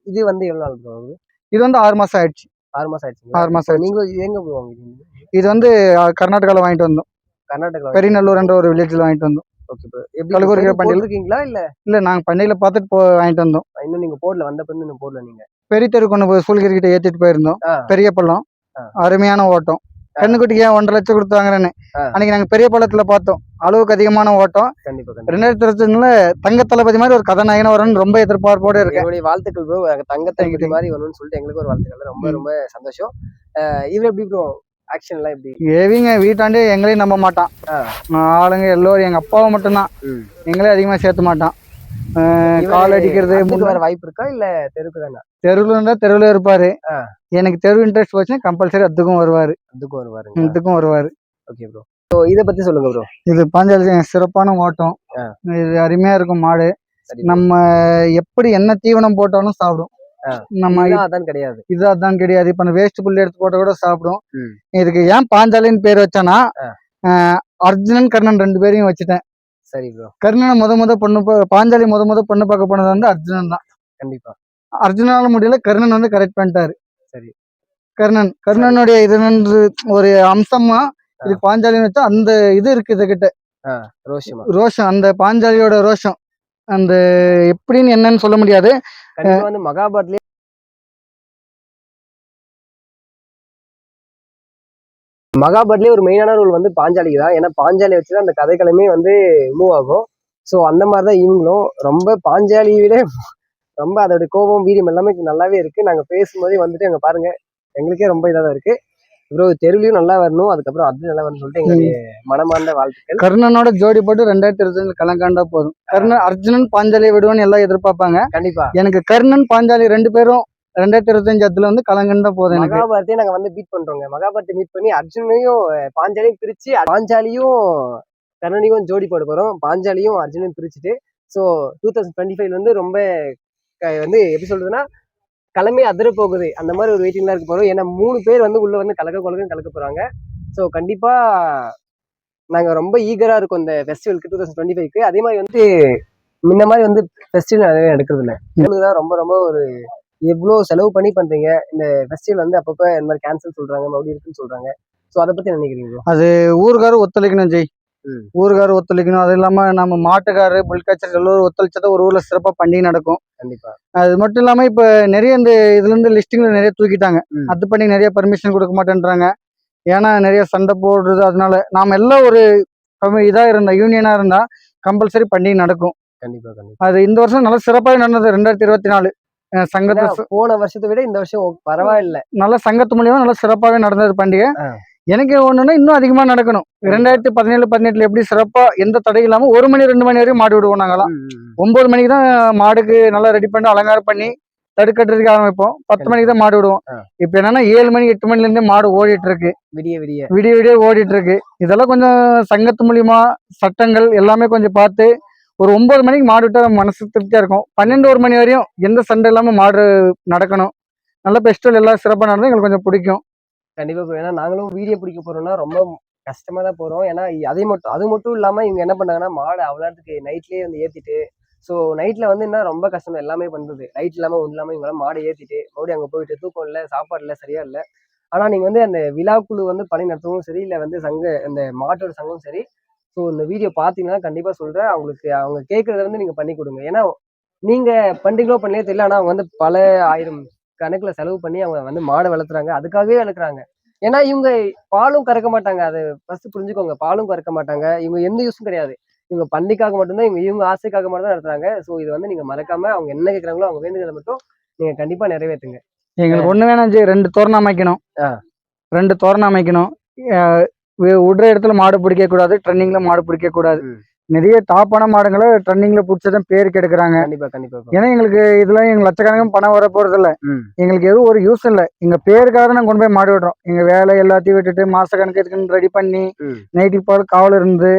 Speaker 2: இது- வந்து நாள் ஆகுது?
Speaker 1: இது வந்து ஆறு மாசம் ஆயிடுச்சு.
Speaker 2: ஆறு மாசம் ஆயிடுச்சுங்களா?
Speaker 1: ஆறு மாசம் ஆயிடுச்சு.
Speaker 2: நீங்களும் எங்க ப்ரோ வாங்குறீங்க
Speaker 1: இது வந்து அஹ், கர்நாடகால வாங்கிட்டு வந்தோம்.
Speaker 2: கர்நாடகா
Speaker 1: பெரியநல்லூர் என்ற ஒரு வில்லேஜ்ல வாங்கிட்டு வந்தோம்.
Speaker 2: ஓகே ப்ரோ எப்படி
Speaker 1: கழுகுறிக்கா
Speaker 2: பேர்
Speaker 1: பண்டிகை.
Speaker 2: போட்டிருக்கீங்களா இல்ல?
Speaker 1: இல்ல நாங்க பண்ணையில பார்த்துட்டு போ வாங்கிட்டு வந்தோம்.
Speaker 2: இன்னும் நீங்க போடல. வந்த இன்னும் போடல நீங்க.
Speaker 1: பெரிய தெரு கொண்டு போய் சூழ்கிரி கிட்ட ஏத்திட்டு போயிருந்தோம். பெரிய பள்ளம். அருமையான ஓட்டம். கண்ணுக்குட்டிக்கு ஏன் ஒன்றரை லட்சம் கொடுத்து வாங்குறேன்னு?
Speaker 2: ஆ.
Speaker 1: அன்னைக்கு நாங்க பெரிய பள்ளத்துல பார்த்தோம். அளவுக்கு அதிகமான ஓட்டம். ரெண்டாயிரத்தி இருபத்தொன்னுல தங்க தளபதி மாதிரி ஒரு கதாநாயகன் வரும்னு ரொம்ப எதிர்பார்ப்போட
Speaker 2: எங்களுடைய வாழ்த்துக்கள் ப்ரோ தங்க
Speaker 1: thank
Speaker 2: மாதிரி வரணும்னு சொல்லிட்டு எங்களுக்கு ஒரு வாழ்த்துக்கள். ரொம்ப. ரொம்ப சந்தோஷம். இவர் எப்படி ப்ரோ ஆக்ஷன் எல்லாம் எப்படி?
Speaker 1: ஏவிங்க வீட்டாண்டே எங்களையும் நம்ப மாட்டான். ஆளுங்க எல்லோரும் எங்க அப்பாவை மட்டும்தான். எங்களே அதிகமா சேர்த்து மாட்டான். கால் அடிக்கிறது
Speaker 2: வர வாய்ப்பு இருக்கா? இல்ல தெருக்கு தானே?
Speaker 1: தெருவில் இருந்தா தெருவில் இருப்பாரு. எனக்கு தெரு இன்ட்ரெஸ்ட் போச்சுன்னா கம்பல்சரி அதுக்கும் வருவாரு.
Speaker 2: அதுக்கும் வருவாருங்க.
Speaker 1: இதுக்கும் வருவாரு.
Speaker 2: ஓகே ப்ரோ ஸோ இதை பத்தி சொல்லுங்க ப்ரோ
Speaker 1: இது பாஞ்சாலி சிறப்பான ஓட்டம். இது அருமையா இருக்கும் மாடு. நம்ம எப்படி என்ன தீவனம் போட்டாலும் சாப்பிடும். நம்ம
Speaker 2: அதான் கிடையாது.
Speaker 1: இது அதான் கிடையாது. இப்ப வேஸ்ட் புல் எடுத்து போட்ட கூட சாப்பிடும். இதுக்கு ஏன் பாஞ்சாலின்னு பேர். ஆஹ், அர்ஜுனன் கர்ணன் ரெண்டு பேரையும் வச்சுட்டேன்.
Speaker 2: சரி ப்ரோ
Speaker 1: கர்ணனை முத முத பொண்ணு பாஞ்சாலி முத முத பொண்ணு பார்க்க போனது வந்து அர்ஜுனன் தான்.
Speaker 2: கண்டிப்பா.
Speaker 1: அர்ஜுனால முடியல கர்ணன் வந்து கரெக்ட் பண்ணிட்டாரு.
Speaker 2: சரி.
Speaker 1: கர்ணன் கர்ணனுடைய இது ஒரு அம்சமா இது பாஞ்சாலின்னு வச்சா அந்த இது இருக்கு இதுகிட்ட.
Speaker 2: ரோஷமா.
Speaker 1: ரோஷம் அந்த பாஞ்சாலியோட ரோஷம் அந்த எப்படின்னு என்னன்னு சொல்ல முடியாது.
Speaker 2: வந்து மகாபாரத்லயே மகாபாரத்லயே ஒரு மெயினான ரோல் வந்து பாஞ்சாலிக்கு தான். ஏன்னா பாஞ்சாலி வச்சு தான் அந்த கதைக்களமே வந்து மூவ் ஆகும். ஸோ அந்த மாதிரி தான் இவங்களும். ரொம்ப பாஞ்சாலியை விட ரொம்ப அதோட கோபம் வீரியம் எல்லாமே நல்லாவே இருக்கு. நாங்க பேசும்போதே வந்துட்டு அங்க பாருங்க. எங்களுக்கே ரொம்ப இதாக தான் இருக்கு. ப்ரோ தெருவிலையும் நல்லா வரணும் அதுக்கப்புறம் அது நல்லா வரணும்னு சொல்லிட்டு எங்களுடைய மனமார்ந்த வாழ்த்துக்கள்.
Speaker 1: கர்ணனோட ஜோடி போட்டு ரெண்டாயிரத்தி இருபத்தஞ்சு கலங்காண்டா போதும். கர்ணன் அர்ஜுனன் பாஞ்சாலியை விடுவான்னு எல்லாம் எதிர்பார்ப்பாங்க.
Speaker 2: கண்டிப்பா.
Speaker 1: எனக்கு கர்ணன் பாஞ்சாலி ரெண்டு பேரும் ரெண்டாயிரத்தி இருபத்தஞ்சு அதுல வந்து கலங்கண்டா போதும் எனக்கு.
Speaker 2: மகாபாரத்தையும் நாங்க வந்து பீட் பண்றோங்க. மகாபாரத்தை மீட் பண்ணி அர்ஜுனையும் பாஞ்சாலியும் பிரிச்சு பாஞ்சாலியும் கர்ணனையும் ஜோடி போட போறோம். பாஞ்சாலியும் அர்ஜுனையும் பிரிச்சுட்டு so two thousand twenty five வந்து ரொம்ப வந்து எப்படி சொல்றதுன்னா களமே அதிர போகுது. அந்த மாதிரி ஒரு வெயிட்டிங்லாம் இருக்க போகிறோம் ஏன்னா மூணு பேர் வந்து உள்ளே வந்து கலக்க கொலக்கன்னு கலக்க போகிறாங்க ஸோ கண்டிப்பாக நாங்கள் ரொம்ப ஈகராக இருக்கோம் இந்த ஃபெஸ்டிவலுக்கு டூ தௌசண்ட் டுவெண்ட்டி ஃபைவ்க்கு அதே மாதிரி வந்து முன்ன மாதிரி வந்து ஃபெஸ்டிவல் நிறைய எடுக்கிறது இல்லை. தான் ரொம்ப ரொம்ப ஒரு எவ்வளோ செலவு பண்ணி பண்ணுறீங்க இந்த ஃபெஸ்டிவல் வந்து அப்பப்போ இந்த மாதிரி கேன்சல் சொல்கிறாங்க மறுபடியும் இருக்குன்னு சொல்கிறாங்க ஸோ அதை பற்றி நினைக்கிறீங்க? அது
Speaker 1: ஊருக்காரு ஒத்துழைக்கணும் ஜெய்.
Speaker 2: ம்.
Speaker 1: ஊருக்காரு ஒத்துழைக்கணும். அது இல்லாம நம்ம மாட்டுக்காரு புல்காச்சர் எல்லோரும் ஒத்துழைச்சா ஒரு ஊர்ல சிறப்பா பண்டிகை நடக்கும்.
Speaker 2: கண்டிப்பா.
Speaker 1: அது மட்டும் இல்லாம இப்ப நிறைய இந்த இதுல இருந்து லிஸ்டிங்ல நிறைய தூக்கிட்டாங்க. அது பண்ணி நிறைய பர்மிஷன் கொடுக்க மாட்டேன்றாங்க. ஏன்னா நிறைய சண்டை போடுறது அதனால நாம எல்லாம் ஒரு இதா இருந்தா யூனியனா இருந்தா கம்பல்சரி பண்டிகை நடக்கும்.
Speaker 2: கண்டிப்பா கண்டிப்பா.
Speaker 1: அது இந்த வருஷம் நல்லா சிறப்பாக நடந்தது ரெண்டாயிரத்தி இருபத்தி நாலு சங்கத்தை
Speaker 2: போன வருஷத்தை விட இந்த வருஷம் பரவாயில்ல.
Speaker 1: நல்ல சங்கத்து மூலியமா நல்லா சிறப்பாகவே நடந்தது பண்டிகை. எனக்கு ஒண்ணுன்னா இன்னும் அதிகமா நடக்கணும். ரெண்டாயிரத்தி பதினேழு பதினெட்டுல எப்படி சிறப்பா எந்த தடையும் இல்லாம ஒரு மணி ரெண்டு மணி வரையும் மாடு விடுவோம் நாங்களாம். ஒன்பது மணிக்கு தான் மாடுக்கு நல்லா ரெடி பண்ணி அலங்காரம் பண்ணி தடுக்கட்டுறதுக்கு ஆரம்பிப்போம். பத்து மணிக்கு தான் மாடு விடுவோம். இப்ப என்னன்னா ஏழு மணி எட்டு மணில இருந்தே மாடு ஓடிட்டு இருக்கு
Speaker 2: விடிய விடிய.
Speaker 1: விடிய விடிய ஓடிட்டு இருக்கு இதெல்லாம் கொஞ்சம் சங்கத்து மூலியமா சட்டங்கள் எல்லாமே கொஞ்சம் பார்த்து ஒரு ஒன்பது மணிக்கு மாடு விட்டா நம்ம மனசு திருப்தியா இருக்கும். பன்னெண்டு ஒரு மணி வரையும் எந்த சண்டை இல்லாம மாடு நடக்கணும். நல்ல ஃபெஸ்டிவல் எல்லாம் சிறப்பா நடந்தா எங்களுக்கு கொஞ்சம் பிடிக்கும்.
Speaker 2: கண்டிப்பா ஏன்னா நாங்களும் வீடியோ பிடிக்க போறோம்னா ரொம்ப கஷ்டமா தான் போறோம். ஏன்னா அதே மட்டும் அது மட்டும் இல்லாம இவங்க என்ன பண்ணாங்கன்னா மாடு அவ்வளோ நேரத்துக்கு நைட்லயே வந்து ஏத்திட்டு ஸோ நைட்ல வந்து என்ன ரொம்ப கஷ்டம் எல்லாமே பண்றது. நைட் இல்லாம ஒன்றும் இல்லாம இவங்களாம் மாடை ஏத்திட்டு மறுபடியும் அங்க போயிட்டு தூக்கம் இல்லை சாப்பாடு இல்லை சரியா இல்லை. ஆனா நீங்க வந்து அந்த விழாக்குழு வந்து பணி நடத்தவும் சரி இல்லை வந்து சங்க அந்த மாட்டோட சங்கமும் சரி ஸோ இந்த வீடியோ பார்த்தீங்கன்னா கண்டிப்பா சொல்றேன். அவங்களுக்கு அவங்க கேட்கறத வந்து நீங்க பண்ணி கொடுங்க. ஏன்னா நீங்க பண்றீங்களோ பண்ணலையோ தெரியல ஆனா அவங்க வந்து பல ஆயிரம் கணக்குல செலவு பண்ணி அவங்க வந்து மாடை வளர்த்துறாங்க. அதுக்காகவே வளர்க்குறாங்க. ஏன்னா இவங்க பாலும் கறக்க மாட்டாங்க. அது ஃபர்ஸ்ட் புரிஞ்சுக்கோங்க. பாலும் கறக்க மாட்டாங்க. இவங்க எந்த யூஸும் கிடையாது. இவங்க பண்டிக்காக மட்டும்தான் இவங்க இவங்க ஆசைக்காக மட்டும் தான் நடத்துறாங்க. ஸோ இது வந்து நீங்க மறக்காம அவங்க என்ன கேட்குறாங்களோ அவங்க வேண்டுதலை மட்டும் நீங்க கண்டிப்பா நிறைவேற்றுங்க.
Speaker 1: எங்களுக்கு ஒண்ணு வேணாம் ரெண்டு தோரணம் அமைக்கணும். ரெண்டு தோரணம் அமைக்கணும். விடுற இடத்துல மாடு பிடிக்க கூடாது ட்ரெண்டிங்ல மாடு பிடிக்க கூடாது. நிறைய டாப்பான மாடுங்களை ட்ரெண்டிங்ல பிடிச்சதான் பேர் கெடுக்குறாங்க.
Speaker 2: கண்டிப்பா கண்டிப்பா.
Speaker 1: ஏன்னா எங்களுக்கு இதுல எங்க லட்சக்கணக்கான பணம் வர போறது இல்ல. எங்களுக்கு எதுவும் ஒரு யூஸ் இல்ல. எங்க பேருக்காக நாங்க கொண்டு போய் மாடு விடுறோம். எங்க வேலை எல்லாத்தையும் விட்டுட்டு மாச கணக்கு இதுக்குன்னு ரெடி பண்ணி. நைட்டுக்கு பால் காவல் இருந்து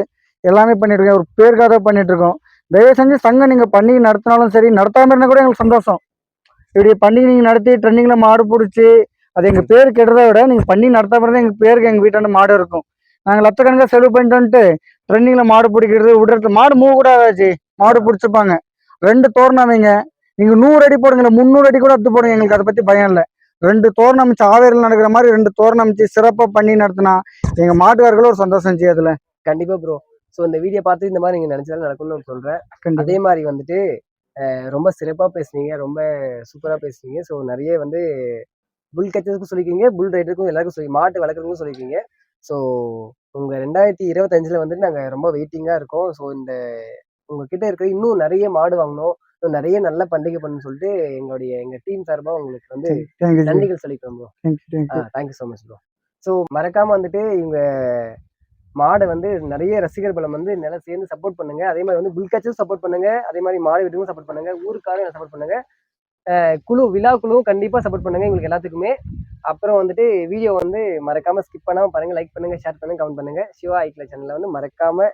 Speaker 1: எல்லாமே பண்ணிட்டு இருக்கோம். ஒரு பேருக்காக தான் பண்ணிட்டு இருக்கோம். தயவு செஞ்சு சங்கம் நீங்க பண்டிகை நடத்தினாலும் சரி நடத்தாம இருந்தா கூட எங்களுக்கு சந்தோஷம். இப்படி பண்டிகை நீங்க நடத்தி ட்ரெண்டிங்ல மாடு பிடிச்சி அது எங்க பேர் கெடுறதை விட நீங்க பண்டிகை நடத்தாம இருந்தா எங்க பேருக்கு எங்க வீட்டாண்ட மாடு இருக்கும். நாங்க லட்சக்கணக்கா செலவு பண்ணிட்டு வந்துட்டு ட்ரெண்டிங்ல மாடு பிடிக்கிறது விடுறது. மாடு மூவ் கூட ஆகாச்சு மாடு பிடிச்சிப்பாங்க. ரெண்டு தோரணம் வைங்க. நீங்க நூறு அடி போடுங்க முந்நூறு அடி கூட அத்து போடுங்க. எங்களுக்கு அதை பத்தி பயம் இல்லை. ரெண்டு தோரணம் அமைச்சு ஆவேரில் நடக்கிற மாதிரி ரெண்டு தோரணம் அமைச்சு சிறப்பா பண்ணி நடத்தினா எங்க மாட்டுக்காரர்களும் ஒரு சந்தோஷம் செய்யும் அதுல.
Speaker 2: கண்டிப்பா ப்ரோ ஸோ இந்த வீடியோ பார்த்து இந்த மாதிரி நீங்க நினைச்சாலும் நடக்கணும்னு சொல்றேன்.
Speaker 1: கண்டிப்பா.
Speaker 2: அதே மாதிரி வந்துட்டு ரொம்ப சிறப்பா பேசுனீங்க. ரொம்ப சூப்பரா பேசுனீங்க. ஸோ நிறைய வந்து புல் கச்சதுக்கும் சொல்லிருக்கீங்க புல் ரைடருக்கும் எல்லாருக்கும் சொல்லி மாட்டு வளர்க்குறதுக்கும் சொல்லியிருக்கீங்க ஸோ உங்க ரெண்டாயிரத்தி இருபத்தஞ்சுல வந்துட்டு நாங்க ரொம்ப வெயிட்டிங்கா இருக்கோம். ஸோ இந்த உங்ககிட்ட இருக்கிற இன்னும் நிறைய மாடு வாங்கணும். இன்னும் நிறைய நல்ல பண்டிகை பண்ணணும்னு சொல்லிட்டு எங்களுடைய எங்க டீம் சார்பா உங்களுக்கு வந்து நன்றிகள் சொல்லிக்கிறோம் bro
Speaker 1: thank you
Speaker 2: so much bro so மறக்காம வந்துட்டு இவங்க மாடை வந்து நிறைய ரசிகர் பலம் வந்து நல்லா சேர்ந்து சப்போர்ட் பண்ணுங்க. அதே மாதிரி வந்து புல்கச்சும் சப்போர்ட் பண்ணுங்க. அதே மாதிரி மாடு வீட்டுக்கும் சப்போர்ட் பண்ணுங்க. ஊருக்காரும் சப்போர்ட் பண்ணுங்க. குழு விழா குழுவும் கண்டிப்பாக சப்போர்ட் பண்ணுங்கள் எங்களுக்கு எல்லாத்துக்குமே. அப்புறம் வந்துட்டு வீடியோ வந்து மறக்காமல் ஸ்கிப் பண்ணாமல் பாருங்கள் லைக் பண்ணுங்கள் ஷேர் பண்ணுங்க கமெண்ட் பண்ணுங்கள் சிவா ஐக்ல சேனலில் வந்து மறக்காமல்